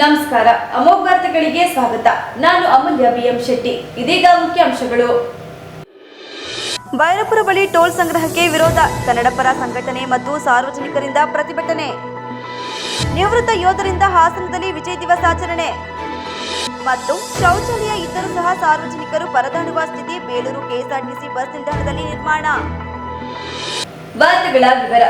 ನಮಸ್ಕಾರ. ಅಮೋಘ ವಾರ್ತೆಗಳಿಗೆ ಸ್ವಾಗತ. ನಾನು ಅಮೂಲ್ಯ ಬಿಎಂ ಶೆಟ್ಟಿ. ಇದೀಗ ಮುಖ್ಯಾಂಶಗಳು. ಬೈರಪುರ ಬಳಿ ಟೋಲ್ ಸಂಗ್ರಹಕ್ಕೆ ವಿರೋಧ. ಕನ್ನಡಪರ ಸಂಘಟನೆ ಮತ್ತು ಸಾರ್ವಜನಿಕರಿಂದ ಪ್ರತಿಭಟನೆ. ನಿವೃತ್ತ ಯೋಧರಿಂದ ಹಾಸನದಲ್ಲಿ ವಿಜಯ್ ದಿವಸ ಆಚರಣೆ. ಮತ್ತು ಶೌಚಾಲಯ ಇದ್ದರೂ ಸಹ ಸಾರ್ವಜನಿಕರು ಪರದಾಡುವ ಸ್ಥಿತಿ ಬೇಲೂರು ಕೆಎಸ್ಆರ್ಟಿಸಿ ಬಸ್ ನಿಲ್ದಾಣದಲ್ಲಿ ನಿರ್ಮಾಣ. ವಾರ್ತೆಗಳ ವಿವರ.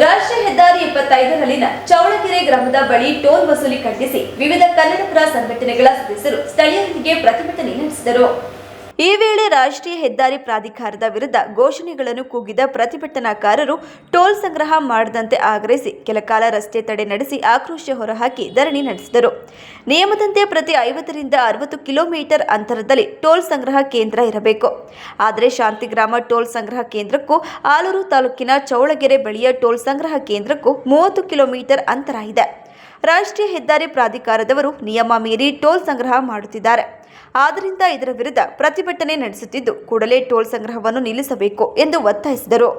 ರಾಷ್ಟ್ರೀಯ ಹೆದ್ದಾರಿ ಇಪ್ಪತ್ತೈದರಲ್ಲಿನ ಚೌಳಕೆರೆ ಗ್ರಾಮದ ಬಳಿ ಟೋಲ್ ವಸೂಲಿ ಖಂಡಿಸಿ ವಿವಿಧ ಕನ್ನಡಪರ ಸಂಘಟನೆಗಳ ಸದಸ್ಯರು ಸ್ಥಳೀಯರೊಂದಿಗೆ ಪ್ರತಿಭಟನೆ ನಡೆಸಿದರು. ಈ ವೇಳೆ ರಾಷ್ಟ್ರೀಯ ಹೆದ್ದಾರಿ ಪ್ರಾಧಿಕಾರದ ವಿರುದ್ಧ ಘೋಷಣೆಗಳನ್ನು ಕೂಗಿದ ಪ್ರತಿಭಟನಾಕಾರರು ಟೋಲ್ ಸಂಗ್ರಹ ಮಾಡದಂತೆ ಆಗ್ರಹಿಸಿ ಕೆಲಕಾಲ ರಸ್ತೆ ತಡೆ ನಡೆಸಿ ಆಕ್ರೋಶ ಹೊರಹಾಕಿ ಧರಣಿ ನಡೆಸಿದರು. ನಿಯಮದಂತೆ ಪ್ರತಿ ಐವತ್ತರಿಂದ ಅರವತ್ತು ಕಿಲೋಮೀಟರ್ ಅಂತರದಲ್ಲಿ ಟೋಲ್ ಸಂಗ್ರಹ ಕೇಂದ್ರ ಇರಬೇಕು. ಆದರೆ ಶಾಂತಿಗ್ರಾಮ ಟೋಲ್ ಸಂಗ್ರಹ ಕೇಂದ್ರಕ್ಕೂ ಆಲೂರು ತಾಲೂಕಿನ ಚೌಳಗೆರೆ ಬಳಿಯ ಟೋಲ್ ಸಂಗ್ರಹ ಕೇಂದ್ರಕ್ಕೂ ಮೂವತ್ತು ಕಿಲೋಮೀಟರ್ ಅಂತರ ಇದೆ. ರಾಷ್ಟ್ರೀಯ ಹೆದ್ದಾರಿ ಪ್ರಾಧಿಕಾರದವರು ನಿಯಮ ಮೀರಿ ಟೋಲ್ ಸಂಗ್ರಹ ಮಾಡುತ್ತಿದ್ದಾರೆ. ಆದ್ದರಿಂದ ಇದರ ವಿರುದ್ಧ ಪ್ರತಿಭಟನೆ ನಡೆಸುತ್ತಿದ್ದು ಕೂಡಲೇ ಟೋಲ್ ಸಂಗ್ರಹವನ್ನು ನಿಲ್ಲಿಸಬೇಕು ಎಂದು ಒತ್ತಾಯಿಸಿದರು.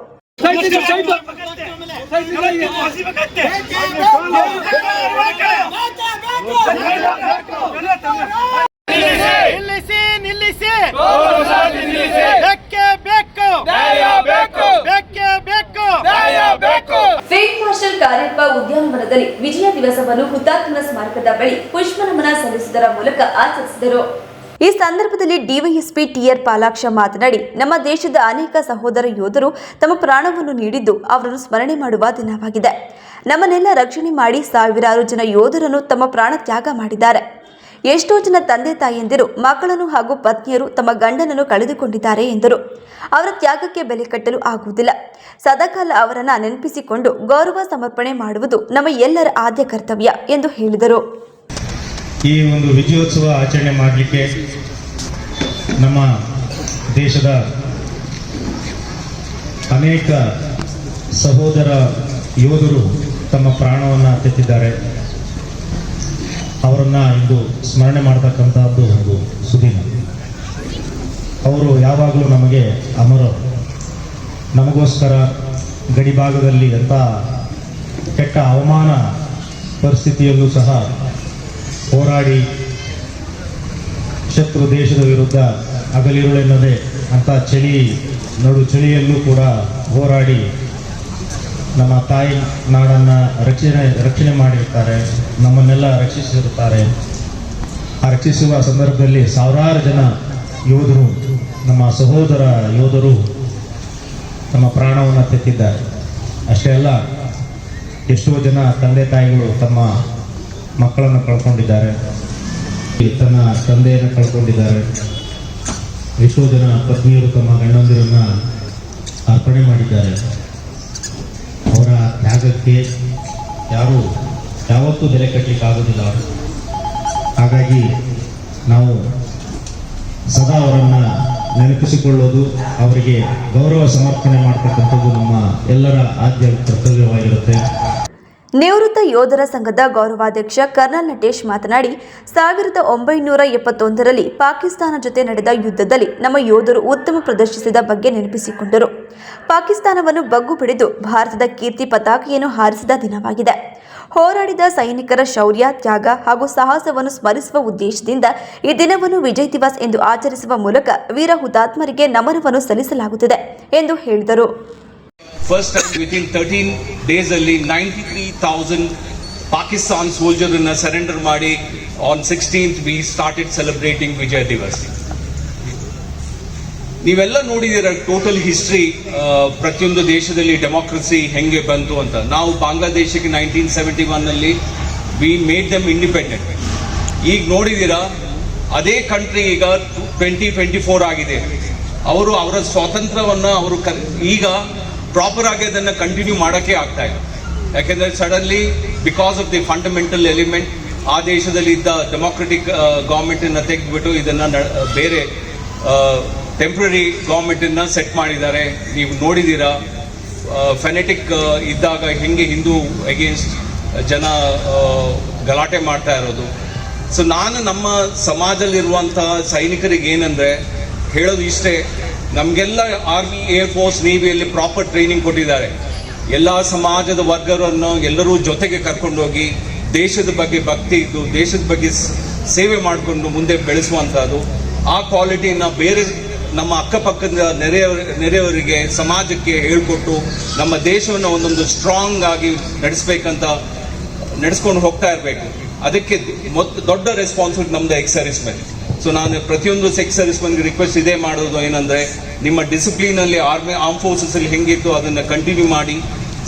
ನಿಲ್ಲಿಸಿ ನಿಲ್ಲಿಸಿ. ಬೆಕ್ಕೆ ಬೇಕು. ಬೆಕ್ಕೆ ಬೇಕು. ಫೀಲ್ಡ್ ಮಾರ್ಷಲ್ ಕಾರ್ಯಪ್ಪ ಉದ್ಯಾನವನದಲ್ಲಿ ವಿಜಯ ದಿವಸವನ್ನು ಹುತಾತ್ಮನ ಸ್ಮಾರಕದ ಬಳಿ ಪುಷ್ಪ ನಮನ ಸಲ್ಲಿಸುವುದರ ಮೂಲಕ ಆಚರಿಸಿದರು. ಈ ಸಂದರ್ಭದಲ್ಲಿ ಡಿವೈಎಸ್ಪಿ ಟಿಆರ್ ಪಾಲಾಕ್ಷ ಮಾತನಾಡಿ, ನಮ್ಮ ದೇಶದ ಅನೇಕ ಸಹೋದರ ಯೋಧರು ತಮ್ಮ ಪ್ರಾಣವನ್ನು ನೀಡಿದ್ದು ಅವರನ್ನು ಸ್ಮರಣೆ ಮಾಡುವ ದಿನವಾಗಿದೆ. ನಮ್ಮನ್ನೆಲ್ಲ ರಕ್ಷಣೆ ಮಾಡಿ ಸಾವಿರಾರು ಜನ ಯೋಧರನ್ನು ತಮ್ಮ ಪ್ರಾಣ ತ್ಯಾಗ ಮಾಡಿದ್ದಾರೆ. ಎಷ್ಟೋ ಜನ ತಂದೆ ತಾಯಿಯಂದಿರು ಮಕ್ಕಳನ್ನು ಹಾಗೂ ಪತ್ನಿಯರು ತಮ್ಮ ಗಂಡನನ್ನು ಕಳೆದುಕೊಂಡಿದ್ದಾರೆ ಎಂದರು. ಅವರ ತ್ಯಾಗಕ್ಕೆ ಬೆಲೆ ಕಟ್ಟಲು ಆಗುವುದಿಲ್ಲ. ಸದಾಕಾಲ ಅವರನ್ನು ನೆನಪಿಸಿಕೊಂಡು ಗೌರವ ಸಮರ್ಪಣೆ ಮಾಡುವುದು ನಮ್ಮ ಎಲ್ಲರ ಆದ್ಯ ಕರ್ತವ್ಯ ಎಂದು ಹೇಳಿದರು. ಈ ಒಂದು ವಿಜಯೋತ್ಸವ ಆಚರಣೆ ಮಾಡಲಿಕ್ಕೆ ನಮ್ಮ ದೇಶದ ಅನೇಕ ಸಹೋದರ ಯೋಧರು ತಮ್ಮ ಪ್ರಾಣವನ್ನು ತೆತ್ತಿದ್ದಾರೆ. ಅವರನ್ನು ಇಂದು ಸ್ಮರಣೆ ಮಾಡತಕ್ಕಂಥದ್ದು ಒಂದು ಸುದಿನ. ಅವರು ಯಾವಾಗಲೂ ನಮಗೆ ಅಮರರು ನಮಗೋಸ್ಕರ ಗಡಿಭಾಗದಲ್ಲಿ ಎಂಥ ಕೆಟ್ಟ ಅವಮಾನ ಪರಿಸ್ಥಿತಿಯಲ್ಲೂ ಸಹ ಹೋರಾಡಿ ಶತ್ರು ದೇಶದ ವಿರುದ್ಧ ಹಗಲಿರುಳೆನ್ನದೆ ಅಂತ ಚಳಿ, ನಡು ಚಳಿಯಲ್ಲೂ ಕೂಡ ಹೋರಾಡಿ ನಮ್ಮ ತಾಯಿ ನಾಡನ್ನು ರಕ್ಷಣೆ ರಕ್ಷಣೆ ಮಾಡಿರ್ತಾರೆ, ನಮ್ಮನ್ನೆಲ್ಲ ರಕ್ಷಿಸಿರುತ್ತಾರೆ. ಆ ರಕ್ಷಿಸುವ ಸಂದರ್ಭದಲ್ಲಿ ಸಾವಿರಾರು ಜನ ಯೋಧರು, ನಮ್ಮ ಸಹೋದರ ಯೋಧರು ತಮ್ಮ ಪ್ರಾಣವನ್ನು ತೆತ್ತಿದ್ದಾರೆ. ಅಷ್ಟೇ ಅಲ್ಲ, ಎಷ್ಟೋ ಜನ ತಂದೆ ತಾಯಿಗಳು ತಮ್ಮ ಮಕ್ಕಳನ್ನು ಕಳ್ಕೊಂಡಿದ್ದಾರೆ, ತನ್ನ ತಂದೆಯನ್ನು ಕಳ್ಕೊಂಡಿದ್ದಾರೆ. ಎಷ್ಟೋ ಜನ ಪತ್ನಿಯರು ತಮ್ಮ ಗಂಡಂದಿರನ್ನ ಅರ್ಪಣೆ ಮಾಡಿದ್ದಾರೆ. ಅವರ ತ್ಯಾಗಕ್ಕೆ ಯಾರು ಯಾವತ್ತೂ ಬೆಲೆ ಕಟ್ಟಲಿಕ್ಕಾಗೋದಿಲ್ಲ ಹಾಗಾಗಿ ನಾವು ಸದಾ ಅವರನ್ನು ನೆನಪಿಸಿಕೊಳ್ಳೋದು, ಅವರಿಗೆ ಗೌರವ ಸಮರ್ಪಣೆ ಮಾಡ್ತಕ್ಕಂಥದ್ದು ನಮ್ಮ ಎಲ್ಲರ ಆದ್ಯ ಕರ್ತವ್ಯವಾಗಿರುತ್ತೆ. ನಿವೃತ್ತ ಯೋಧರ ಸಂಘದ ಗೌರವಾಧ್ಯಕ್ಷ ಕರ್ನಲ್ ನಟೇಶ್ ಮಾತನಾಡಿ, ಸಾವಿರದ ಒಂಬೈನೂರ ಎಪ್ಪತ್ತೊಂದರಲ್ಲಿ ಪಾಕಿಸ್ತಾನ ಜೊತೆ ನಡೆದ ಯುದ್ಧದಲ್ಲಿ ನಮ್ಮ ಯೋಧರು ಉತ್ತಮ ಪ್ರದರ್ಶಿಸಿದ ಬಗ್ಗೆ ನೆನಪಿಸಿಕೊಂಡರು. ಪಾಕಿಸ್ತಾನವನ್ನು ಬಗ್ಗು ಬಿಡಿದು ಭಾರತದ ಕೀರ್ತಿ ಪತಾಕೆಯನ್ನು ಹಾರಿಸಿದ ದಿನವಾಗಿದೆ. ಹೋರಾಡಿದ ಸೈನಿಕರ ಶೌರ್ಯ, ತ್ಯಾಗ ಹಾಗೂ ಸಾಹಸವನ್ನು ಸ್ಮರಿಸುವ ಉದ್ದೇಶದಿಂದ ಈ ದಿನವನ್ನು ವಿಜಯ್ ದಿವಸ್ ಎಂದು ಆಚರಿಸುವ ಮೂಲಕ ವೀರ ಹುತಾತ್ಮರಿಗೆ ನಮನವನ್ನು ಸಲ್ಲಿಸಲಾಗುತ್ತಿದೆ ಎಂದು ಹೇಳಿದರು. First time within thirteen days ಅಲ್ಲಿ ನೈಂಟಿ ತ್ರೀ ಥೌಸಂಡ್ ಪಾಕಿಸ್ತಾನ್ ಸೋಲ್ಜರನ್ನ ಸರೆಂಡರ್ ಮಾಡಿ on sixteenth we started celebrating Vijay Diwas ನೀವೆಲ್ಲ ನೋಡಿದೀರ ಟೋಟಲ್ ಹಿಸ್ಟ್ರಿ ಪ್ರತಿಯೊಂದು ದೇಶದಲ್ಲಿ ಡೆಮೋಕ್ರಸಿ ಹೆಂಗೆ ಬಂತು ಅಂತ. ನಾವು ಬಾಂಗ್ಲಾದೇಶಕ್ಕೆ ನೈನ್ಟೀನ್ ಸೆವೆಂಟಿ ಒನ್ನಲ್ಲಿ ವಿ ಮೇಡ್ ದಮ್ ಇಂಡಿಪೆಂಡೆಂಟ್ ಈಗ ನೋಡಿದ್ದೀರಾ ಅದೇ ಕಂಟ್ರಿ ಈಗ ಟ್ವೆಂಟಿ ಟ್ವೆಂಟಿ ಫೋರ್ ಆಗಿದೆ. ಅವರು ಅವರ ಸ್ವಾತಂತ್ರ್ಯವನ್ನು ಅವರು ಈಗ ಪ್ರಾಪರ್ ಆಗಿ ಅದನ್ನು ಕಂಟಿನ್ಯೂ ಮಾಡೋಕ್ಕೆ ಆಗ್ತಾ ಇದೆ ಯಾಕೆಂದರೆ suddenly because of the fundamental element ಆ ದೇಶದಲ್ಲಿ ಇದ್ದ ಡೆಮೋಕ್ರೆಟಿಕ್ ಗೌರ್ಮೆಂಟನ್ನು ತೆಗೆದುಬಿಟ್ಟು ಇದನ್ನು ಬೇರೆ ಟೆಂಪ್ರರಿ ಗೌರ್ಮೆಂಟನ್ನು ಸೆಟ್ ಮಾಡಿದ್ದಾರೆ. ನೀವು ನೋಡಿದ್ದೀರಾ ಫೆನೆಟಿಕ್ ಇದ್ದಾಗ ಹೆಂಗೆ ಹಿಂದೂ ಅಗೇನ್ಸ್ಟ್ ಜನ ಗಲಾಟೆ ಮಾಡ್ತಾ ಇರೋದು. ಸೊ ನಾನು ನಮ್ಮ ಸಮಾಜದಲ್ಲಿರುವಂಥ ಸೈನಿಕರಿಗೆ ಏನಂದ್ರೆ ಹೇಳೋದು ಇಷ್ಟೇ ನಮಗೆಲ್ಲ ಆರ್ಮಿ ಏರ್ ಫೋರ್ಸ್ ನೇವಿಯಲ್ಲಿ ಪ್ರಾಪರ್ ಟ್ರೈನಿಂಗ್ ಕೊಟ್ಟಿದ್ದಾರೆ. ಎಲ್ಲ ಸಮಾಜದ ವರ್ಗರನ್ನು ಎಲ್ಲರೂ ಜೊತೆಗೆ ಕರ್ಕೊಂಡೋಗಿ ದೇಶದ ಬಗ್ಗೆ ಭಕ್ತಿ ಇದ್ದು, ದೇಶದ ಬಗ್ಗೆ ಸೇವೆ ಮಾಡಿಕೊಂಡು ಮುಂದೆ ಬೆಳೆಸುವಂಥದ್ದು. ಆ ಕ್ವಾಲಿಟಿನ ಬೇರೆ ನಮ್ಮ ಅಕ್ಕಪಕ್ಕದ ನೆರೆಯ ನೆರೆಯವರಿಗೆ, ಸಮಾಜಕ್ಕೆ ಹೇಳ್ಕೊಟ್ಟು ನಮ್ಮ ದೇಶವನ್ನು ಒಂದೊಂದು ಸ್ಟ್ರಾಂಗ್ ಆಗಿ ನಡೆಸಬೇಕಂತ ನಡೆಸ್ಕೊಂಡು ಹೋಗ್ತಾ ಇರಬೇಕು. ಅದಕ್ಕೆ ದೊಡ್ಡ ರೆಸ್ಪಾನ್ಸಿಬಿಲಿಟಿ ನಮ್ದು ಎಕ್ಸರ್ವಿಸ್ ಮೇಲೆ. ಸೊ ನಾನು ಪ್ರತಿಯೊಂದು ಸೆಕ್ ಸರ್ವಿಸ್ ಮನ್ಗೆ ರಿಕ್ವೆಸ್ಟ್ ಇದೇ ಮಾಡೋದು ಏನಂದ್ರೆ, ನಿಮ್ಮ ಡಿಸಿಪ್ಲಿನ್ ಅಲ್ಲಿ ಆರ್ಮಿ ಆರ್ಮ್ ಫೋರ್ಸಸ್ ಅಲ್ಲಿ ಹೆಂಗಿತ್ತು ಅದನ್ನ ಕಂಟಿನ್ಯೂ ಮಾಡಿ,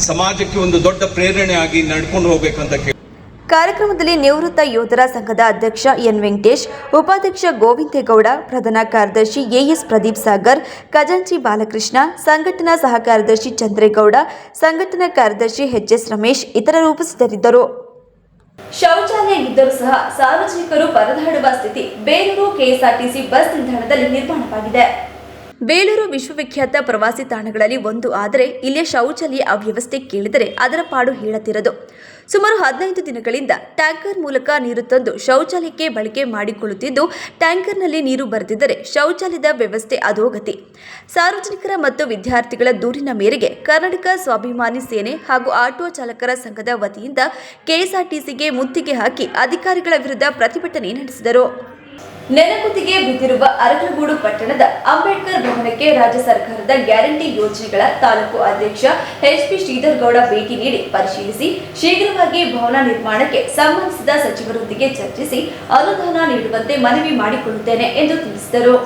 ಸಮಾಜಕ್ಕೆ ಒಂದು ದೊಡ್ಡ ಪ್ರೇರಣೆ ಆಗಿ ನಡ್ಕೊಂಡು ಹೋಗ್ಬೇಕಂತ ಕೇಳಿ. ಕಾರ್ಯಕ್ರಮದಲ್ಲಿ ನಿವೃತ್ತ ಯೋಧರ ಸಂಘದ ಅಧ್ಯಕ್ಷ ಎನ್ ವೆಂಕಟೇಶ್, ಉಪಾಧ್ಯಕ್ಷ ಗೋವಿಂದೇಗೌಡ, ಪ್ರಧಾನ ಕಾರ್ಯದರ್ಶಿ ಎಎಸ್ ಪ್ರದೀಪ್ ಸಾಗರ್, ಖಜಾಂಚಿ ಬಾಲಕೃಷ್ಣ, ಸಂಘಟನಾ ಸಹ ಕಾರ್ಯದರ್ಶಿ ಚಂದ್ರೇಗೌಡ, ಸಂಘಟನಾ ಕಾರ್ಯದರ್ಶಿ ಎಚ್ಎಸ್ ರಮೇಶ್, ಇತರರು ಉಪಸ್ಥಿತರಿದ್ದರು. ಶೌಚಾಲಯ ಇದ್ದರೂ ಸಹ ಸಾರ್ವಜನಿಕರು ಪರದಾಡುವ ಸ್ಥಿತಿ ಬೇಲೂರು ಕೆಎಸ್ಆರ್ಟಿಸಿ ಬಸ್ ನಿಲ್ದಾಣದಲ್ಲಿ ನಿರ್ಮಾಣವಾಗಿದೆ. ಬೇಲೂರು ವಿಶ್ವವಿಖ್ಯಾತ ಪ್ರವಾಸಿ ತಾಣಗಳಲ್ಲಿ ಒಂದು ಆದರೆ ಇಲ್ಲಿಯ ಶೌಚಾಲಯ ಅವ್ಯವಸ್ಥೆ ಕೇಳಿದರೆ ಅದರ ಪಾಡು ಹೇಳತಿರದು ಸುಮಾರು ಹದಿನೈದು ದಿನಗಳಿಂದ ಟ್ಯಾಂಕರ್ ಮೂಲಕ ನೀರು ತಂದು ಶೌಚಾಲಯಕ್ಕೆ ಬಳಕೆ ಮಾಡಿಕೊಳ್ಳುತ್ತಿದ್ದು, ಟ್ಯಾಂಕರ್ನಲ್ಲಿ ನೀರು ಬರೆದಿದ್ದರೆ ಶೌಚಾಲಯದ ವ್ಯವಸ್ಥೆ ಅಧೋಗತಿ. ಸಾರ್ವಜನಿಕರ ಮತ್ತು ವಿದ್ಯಾರ್ಥಿಗಳ ದೂರಿನ ಮೇರೆಗೆ ಕರ್ನಾಟಕ ಸ್ವಾಭಿಮಾನಿ ಸೇನೆ ಹಾಗೂ ಆಟೋ ಚಾಲಕರ ಸಂಘದ ವತಿಯಿಂದ ಕೆಎಸ್ಆರ್ಟಿಸಿಗೆ ಮುತ್ತಿಗೆ ಹಾಕಿ ಅಧಿಕಾರಿಗಳ ವಿರುದ್ಧ ಪ್ರತಿಭಟನೆ ನಡೆಸಿದರು. ನೆನಗುದಿಗೆ ಬಿದ್ದಿರುವ ಅರಕಲಗೂಡು ಪಟ್ಟಣದ ಅಂಬೇಡ್ಕರ್ ಭವನಕ್ಕೆ ರಾಜ್ಯ ಸರ್ಕಾರದ ಗ್ಯಾರಂಟಿ ಯೋಜನೆಗಳ ತಾಲೂಕು ಅಧ್ಯಕ್ಷ ಎಚ್ಪಿ ಪಿ ಶ್ರೀಧರ್ಗೌಡ ಭೇಟಿ ನೀಡಿ ಪರಿಶೀಲಿಸಿ ಶೀಘ್ರವಾಗಿ ಭವನ ನಿರ್ಮಾಣಕ್ಕೆ ಸಂಬಂಧಿಸಿದ ಸಚಿವರೊಂದಿಗೆ ಚರ್ಚಿಸಿ ಅನುದಾನ ನೀಡುವಂತೆ ಮನವಿ ಮಾಡಿಕೊಳ್ಳುತ್ತೇನೆ ಎಂದು ತಿಳಿಸಿದರು.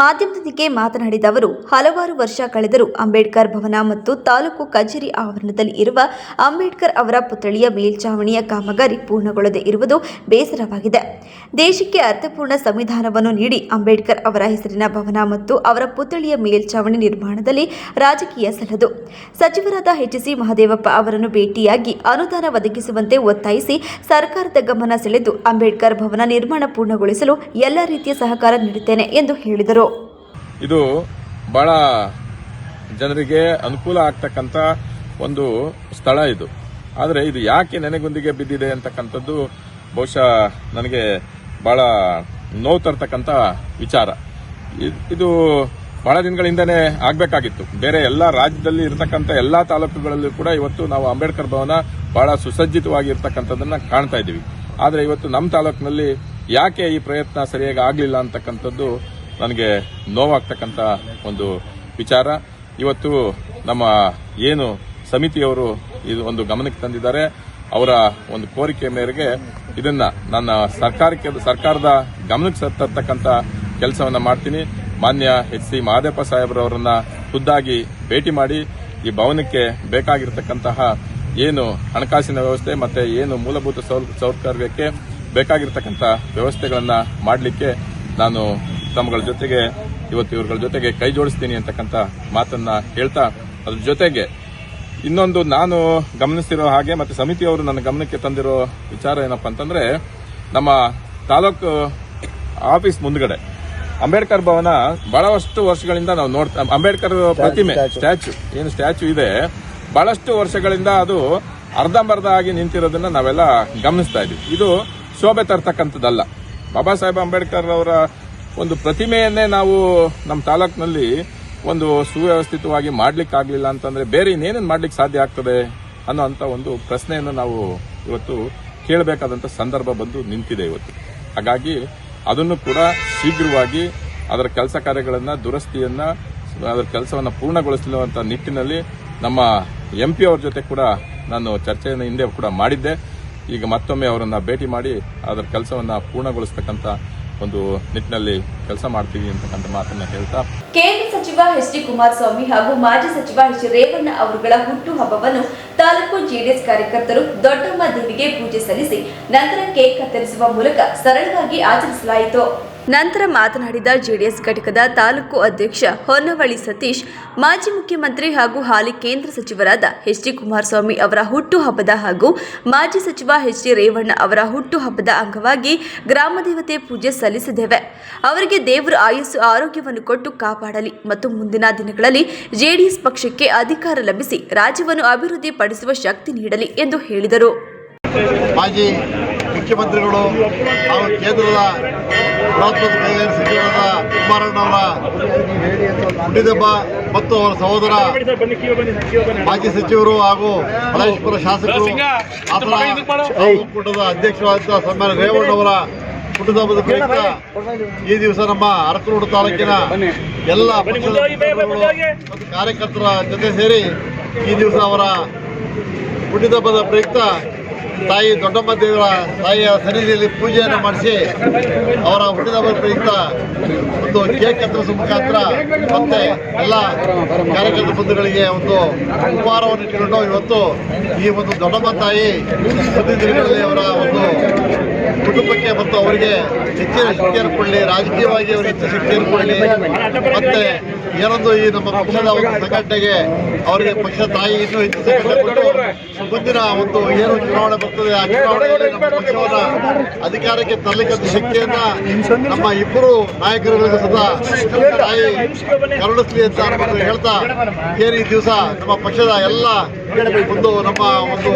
ಮಾಧ್ಯಮದೊಂದಿಗೆ ಮಾತನಾಡಿದ ಅವರು, ಹಲವಾರು ವರ್ಷ ಕಳೆದರೂ ಅಂಬೇಡ್ಕರ್ ಭವನ ಮತ್ತು ತಾಲೂಕು ಕಚೇರಿ ಆವರಣದಲ್ಲಿ ಇರುವ ಅಂಬೇಡ್ಕರ್ ಅವರ ಪುತ್ಥಳಿಯ ಮೇಲ್ಚಾವಣಿಯ ಕಾಮಗಾರಿ ಪೂರ್ಣಗೊಳ್ಳದೆ ಇರುವುದು ಬೇಸರವಾಗಿದೆ. ದೇಶಕ್ಕೆ ಅರ್ಥಪೂರ್ಣ ಸಂವಿಧಾನವನ್ನು ನೀಡಿ ಅಂಬೇಡ್ಕರ್ ಅವರ ಹೆಸರಿನ ಭವನ ಮತ್ತು ಅವರ ಪುತ್ಥಳಿಯ ಮೇಲ್ಚಾವಣಿ ನಿರ್ಮಾಣದಲ್ಲಿ ರಾಜಕೀಯ ಸಲ್ಲದು ಸಚಿವರಾದ ಎಚ್ಸಿ ಮಹದೇವಪ್ಪ ಅವರನ್ನು ಭೇಟಿಯಾಗಿ ಅನುದಾನ ಒದಗಿಸುವಂತೆ ಒತ್ತಾಯಿಸಿ ಸರ್ಕಾರದ ಗಮನ ಸೆಳೆದು ಅಂಬೇಡ್ಕರ್ ಭವನ ನಿರ್ಮಾಣ ಪೂರ್ಣಗೊಳಿಸಲು ಎಲ್ಲ ರೀತಿಯ ಸಹಕಾರ ನೀಡುತ್ತೇನೆ ಎಂದು ಹೇಳಿದರು. ಇದು. ಬಹಳ ಜನರಿಗೆ ಅನುಕೂಲ ಆಗ್ತಕ್ಕಂಥ ಒಂದು ಸ್ಥಳ ಇದು. ಆದರೆ ಇದು ಯಾಕೆ ನೆನೆಗುಂದಿಗೆ ಬಿದ್ದಿದೆ ಅಂತಕ್ಕಂಥದ್ದು ಬಹುಶಃ ನನಗೆ ಬಹಳ ನೋವು ತರ್ತಕ್ಕಂಥ ವಿಚಾರ. ಇದು ಬಹಳ ದಿನಗಳಿಂದನೇ ಆಗಬೇಕಾಗಿತ್ತು. ಬೇರೆ ಎಲ್ಲ ರಾಜ್ಯದಲ್ಲಿ ಇರತಕ್ಕಂಥ ಎಲ್ಲಾ ತಾಲೂಕುಗಳಲ್ಲೂ ಕೂಡ ಇವತ್ತು ನಾವು ಅಂಬೇಡ್ಕರ್ ಭವನ ಬಹಳ ಸುಸಜ್ಜಿತವಾಗಿ ಇರತಕ್ಕಂಥದ್ದನ್ನು ಕಾಣ್ತಾ ಇದ್ದೀವಿ. ಆದರೆ ಇವತ್ತು ನಮ್ಮ ತಾಲೂಕಿನಲ್ಲಿ ಯಾಕೆ ಈ ಪ್ರಯತ್ನ ಸರಿಯಾಗಿ ಆಗಲಿಲ್ಲ ಅಂತಕ್ಕಂಥದ್ದು ನನಗೆ ನೋವಾಗ್ತಕ್ಕಂಥ ಒಂದು ವಿಚಾರ. ಇವತ್ತು ನಮ್ಮ ಏನು ಸಮಿತಿಯವರು ಇದು ಒಂದು ಗಮನಕ್ಕೆ ತಂದಿದ್ದಾರೆ. ಅವರ ಒಂದು ಕೋರಿಕೆ ಮೇರೆಗೆ ಇದನ್ನ ನನ್ನ ಸರ್ಕಾರಕ್ಕೆ ಸರ್ಕಾರದ ಗಮನಕ್ಕೆ ತರ್ತಕ್ಕಂಥ ಕೆಲಸವನ್ನ ಮಾಡ್ತೀನಿ. ಮಾನ್ಯ ಎಚ್ ಸಿ ಮಹಾದೇಪ ಸಾಹೇಬ್ರವರನ್ನ ಖುದ್ದಾಗಿ ಭೇಟಿ ಮಾಡಿ ಈ ಭವನಕ್ಕೆ ಬೇಕಾಗಿರತಕ್ಕಂತಹ ಏನು ಹಣಕಾಸಿನ ವ್ಯವಸ್ಥೆ ಮತ್ತೆ ಏನು ಮೂಲಭೂತ ಸೌಕರ್ಯಕ್ಕೆ ಬೇಕಾಗಿರ್ತಕ್ಕಂಥ ವ್ಯವಸ್ಥೆಗಳನ್ನ ಮಾಡಲಿಕ್ಕೆ ನಾನು ತಮ್ಮಗಳ ಜೊತೆಗೆ ಇವತ್ತು ಇವ್ರಗಳ ಜೊತೆಗೆ ಕೈ ಜೋಡಿಸ್ತೀನಿ ಅಂತಕ್ಕಂಥ ಮಾತನ್ನ ಹೇಳ್ತಾ ಅದ್ರ ಜೊತೆಗೆ ಇನ್ನೊಂದು ನಾನು ಗಮನಿಸಿರೋ ಹಾಗೆ ಮತ್ತೆ ಸಮಿತಿಯವರು ನನ್ನ ಗಮನಕ್ಕೆ ತಂದಿರೋ ವಿಚಾರ ಏನಪ್ಪಾ ಅಂತಂದ್ರೆ ನಮ್ಮ ತಾಲೂಕು ಆಫೀಸ್ ಮುಂದ್ಗಡೆ ಅಂಬೇಡ್ಕರ್ ಭವನ ಬಹಳಷ್ಟು ವರ್ಷಗಳಿಂದ ನಾವು ನೋಡ್ತಾ ಅಂಬೇಡ್ಕರ್ ಪ್ರತಿಮೆ ಸ್ಟ್ಯಾಚು ಏನು ಸ್ಟ್ಯಾಚು ಇದೆ ಬಹಳಷ್ಟು ವರ್ಷಗಳಿಂದ ಅದು ಅರ್ಧಂಬರ್ಧ ಆಗಿ ನಿಂತಿರೋದನ್ನ ನಾವೆಲ್ಲ ಗಮನಿಸ್ತಾ ಇದ್ದೀವಿ. ಇದು ಶೋಭೆ ತರ್ತಕ್ಕಂಥದ್ದಲ್ಲ. ಬಾಬಾ ಸಾಹೇಬ್ ಅಂಬೇಡ್ಕರ್ ಅವರ ಒಂದು ಪ್ರತಿಮೆಯನ್ನೇ ನಾವು ನಮ್ಮ ತಾಲೂಕಿನಲ್ಲಿ ಒಂದು ಸುವ್ಯವಸ್ಥಿತವಾಗಿ ಮಾಡ್ಲಿಕ್ಕೆ ಆಗಲಿಲ್ಲ ಅಂತಂದ್ರೆ ಬೇರೆ ಇನ್ನೇನೇನು ಮಾಡ್ಲಿಕ್ಕೆ ಸಾಧ್ಯ ಆಗ್ತದೆ ಅನ್ನೋ ಅಂತ ಒಂದು ಪ್ರಶ್ನೆಯನ್ನು ನಾವು ಇವತ್ತು ಕೇಳಬೇಕಾದಂತ ಸಂದರ್ಭ ಬಂದು ನಿಂತಿದೆ ಇವತ್ತು. ಹಾಗಾಗಿ ಅದನ್ನು ಕೂಡ ಶೀಘ್ರವಾಗಿ ಅದರ ಕೆಲಸ ಕಾರ್ಯಗಳನ್ನ, ದುರಸ್ತಿಯನ್ನ, ಅದರ ಕೆಲಸವನ್ನ ಪೂರ್ಣಗೊಳಿಸುವಂತ ನಿಟ್ಟಿನಲ್ಲಿ ನಮ್ಮ ಎಂಪಿ ಅವ್ರ ಜೊತೆ ಕೂಡ ನಾನು ಚರ್ಚೆಯನ್ನು ಹಿಂದೆ ಕೂಡ ಮಾಡಿದ್ದೆ. ಈಗ ಮತ್ತೊಮ್ಮೆ ಅವರನ್ನ ಭೇಟಿ ಮಾಡಿ ಅದರ ಕೆಲಸವನ್ನ ಪೂರ್ಣಗೊಳಿಸ್ತಕ್ಕಂಥ ಒಂದು ನಿಟ್ಟಿನಲ್ಲಿ ಕೆಲಸ ಮಾಡ್ತೀವಿ ಅಂತಕ್ಕಂಥ ಮಾತನ್ನ ಹೇಳ್ತಾ ಕೇಂದ್ರ ಸಚಿವ ಎಚ್ ಡಿ ಕುಮಾರಸ್ವಾಮಿ ಹಾಗೂ ಮಾಜಿ ಸಚಿವ ಎಚ್ ರೇವಣ್ಣ ಅವರುಗಳ ಹುಟ್ಟು ಹಬ್ಬವನ್ನು ತಾಲೂಕು ಜೆಡಿಎಸ್ ಕಾರ್ಯಕರ್ತರು ದೊಡ್ಡಮ್ಮ ದೇವಿಗೆ ಪೂಜೆ ಸಲ್ಲಿಸಿ ನಂತರ ಕೇಕ್ ಕತ್ತರಿಸುವ ಮೂಲಕ ಸರಳವಾಗಿ ಆಚರಿಸಲಾಯಿತು. ನಂತರ ಮಾತನಾಡಿದ ಜೆಡಿಎಸ್ ಘಟಕದ ತಾಲೂಕು ಅಧ್ಯಕ್ಷ ಹೊನ್ನವಳ್ಳಿ ಸತೀಶ್, ಮಾಜಿ ಮುಖ್ಯಮಂತ್ರಿ ಹಾಗೂ ಹಾಲಿ ಕೇಂದ್ರ ಸಚಿವರಾದ ಎಚ್ ಡಿ ಕುಮಾರಸ್ವಾಮಿ ಅವರ ಹುಟ್ಟುಹಬ್ಬದ ಹಾಗೂ ಮಾಜಿ ಸಚಿವ ಎಚ್ ಡಿ ರೇವಣ್ಣ ಅವರ ಹುಟ್ಟುಹಬ್ಬದ ಅಂಗವಾಗಿ ಗ್ರಾಮದೇವತೆ ಪೂಜೆ ಸಲ್ಲಿಸಿದ್ದೇವೆ. ಅವರಿಗೆ ದೇವರು ಆಯಸ್ಸು ಆರೋಗ್ಯವನ್ನು ಕೊಟ್ಟು ಕಾಪಾಡಲಿ ಮತ್ತು ಮುಂದಿನ ದಿನಗಳಲ್ಲಿ ಜೆಡಿಎಸ್ ಪಕ್ಷಕ್ಕೆ ಅಧಿಕಾರ ಲಭಿಸಿ ರಾಜ್ಯವನ್ನು ಅಭಿವೃದ್ಧಿ ಪಡಿಸುವ ಶಕ್ತಿ ನೀಡಲಿ ಎಂದು ಹೇಳಿದರು. ಮಾಜಿ ಮುಖ್ಯಮಂತ್ರಿಗಳು ಕೇಂದ್ರದ ಸಚಿವರಾದ ಕುಮಾರಣ್ಣವರ ಹುಟ್ಟಿದಬ್ಬ ಮತ್ತು ಅವರ ಸಹೋದರ ಮಾಜಿ ಸಚಿವರು ಹಾಗೂ ಮಲೇಶ್ವರ ಶಾಸಕರು ಆತನ ಒಕ್ಕೂಟದ ಅಧ್ಯಕ್ಷರಾದ ರೇವಣ್ಣ ರೇವಣ್ಣವರ ಕುಟುಂಬದ ಪ್ರಯುಕ್ತ ಈ ದಿವಸ ನಮ್ಮ ಅರಕನೂರು ತಾಲೂಕಿನ ಎಲ್ಲ ಮತ್ತು ಕಾರ್ಯಕರ್ತರ ಜೊತೆ ಸೇರಿ ಈ ದಿವಸ ಅವರ ಹುಟ್ಟಿದಬ್ಬದ ಪ್ರಯುಕ್ತ ತಾಯಿ ದೊಡ್ಡಮ್ಮ ದೇವರ ತಾಯಿಯ ಸನ್ನಿಧಿಯಲ್ಲಿ ಪೂಜೆಯನ್ನು ಮಾಡಿಸಿ ಅವರ ಹುಟ್ಟಿದಬ್ಬದ ಪ್ರಯುಕ್ತ ಒಂದು ಕೇಕ್ ಕತ್ತರಿಸುವ ಮುಖಾಂತರ ಮತ್ತೆ ಎಲ್ಲ ಕಾರ್ಯಕರ್ತ ಬಂಧುಗಳಿಗೆ ಒಂದು ಉಪಹಾರವನ್ನು ಇಟ್ಟುಕೊಂಡು ಇವತ್ತು ಈ ಒಂದು ದೊಡ್ಡಮ್ಮ ತಾಯಿ ದಿನಗಳಲ್ಲಿ ಅವರ ಒಂದು ಕುಟುಂಬಕ್ಕೆ ಮತ್ತು ಅವರಿಗೆ ಹೆಚ್ಚಿನ ಶಕ್ತಿಯನ್ನು ಕೊಡಲಿ, ರಾಜಕೀಯವಾಗಿ ಅವರಿಗೆ ಹೆಚ್ಚು ಶಕ್ತಿಯನ್ನು ಕೊಡಲಿ. ಮತ್ತೆ ಏನೊಂದು ಈ ನಮ್ಮ ಪಕ್ಷದ ಒಂದು ಸಂಘಟನೆಗೆ ಅವರಿಗೆ ಪಕ್ಷದ ತಾಯಿ ಇನ್ನೂ ಹೆಚ್ಚು ಮುಂದಿನ ಒಂದು ಏನು ಚುನಾವಣೆ ಬರ್ತದೆ, ಆ ಚುನಾವಣೆಯಲ್ಲಿ ನಮ್ಮ ಪಕ್ಷವನ್ನ ಅಧಿಕಾರಕ್ಕೆ ತರಲಿಕ್ಕಂತ ಶಕ್ತಿಯನ್ನ ನಮ್ಮ ಇಬ್ಬರು ನಾಯಕರುಗಳಿಗೂ ಸಹ ತಾಯಿ ಕರುಣಿಸ್ಲಿ ಅಂತ ಹೇಳ್ತಾ ಏನು ಈ ದಿವಸ ನಮ್ಮ ಪಕ್ಷದ ಎಲ್ಲ ಒಂದು ನಮ್ಮ ಒಂದು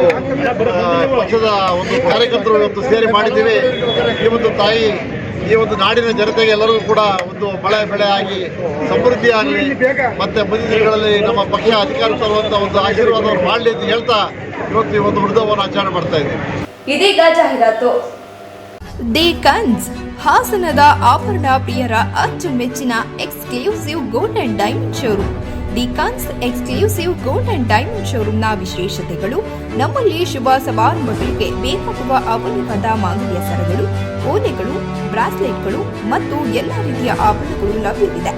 ಪಕ್ಷದ ಒಂದು ಕಾರ್ಯಕರ್ತರು ಇವತ್ತು ಸೇರಿ ಮಾಡಿದ್ದೀವಿ. ಈ ಒಂದು ತಾಯಿ, ಈ ಒಂದು ನಾಡಿನ ಜನತೆಗೆ ಎಲ್ಲರಿಗೂ ಕೂಡ ಒಂದು ಮಳೆ ಬೆಳೆ ಆಗಿ ಸಮೃದ್ಧಿಯಾಗಲಿ ಮತ್ತೆ ಮುಂದಿನ ದಿನಗಳಲ್ಲಿ ನಮ್ಮ ಪಕ್ಷ ಅಧಿಕಾರ ತರುವಂತ ಒಂದು ಆಶೀರ್ವಾದವನ್ನು ಮಾಡಲಿ ಅಂತ ಹೇಳ್ತಾ ಇವತ್ತು ಒಂದು ಹುಡುಗವನ್ನು ಆಚರಣೆ ಮಾಡ್ತಾ ಇದ್ದೀವಿ ಇದೀಗ ಜಾಹೀರಾತು. ದಿ ಕನ್ಸ್ ಹಾಸನದ ಆಭರಣ ಪ್ರಿಯರ ಅಚ್ಚುಮೆಚ್ಚಿನ exclusive gold and diamond showroom. The ಕನ್ಸ್ ಎಕ್ಸ್ಕ್ಲೂಸಿವ್ ಗೋಲ್ಡ್ ಅಂಡ್ ಡೈಮಂಡ್ ಶೋರೂಮ್ನ ವಿಶೇಷತೆಗಳು ನಮ್ಮಲ್ಲಿ ಶುಭ ಸಮಾರಂಭಗಳಿಗೆ ಬೇಕಾಗುವ ಅಮೂಲ್ಯವಾದ ಮಾಂಗಲ್ಯ ಸರಗಳು ಓಲೆಗಳು ಬ್ರಾಸ್ಲೆಟ್ಗಳು ಮತ್ತು ಎಲ್ಲ ರೀತಿಯ ಆಭರಣಗಳು ಲಭ್ಯವಿದೆ.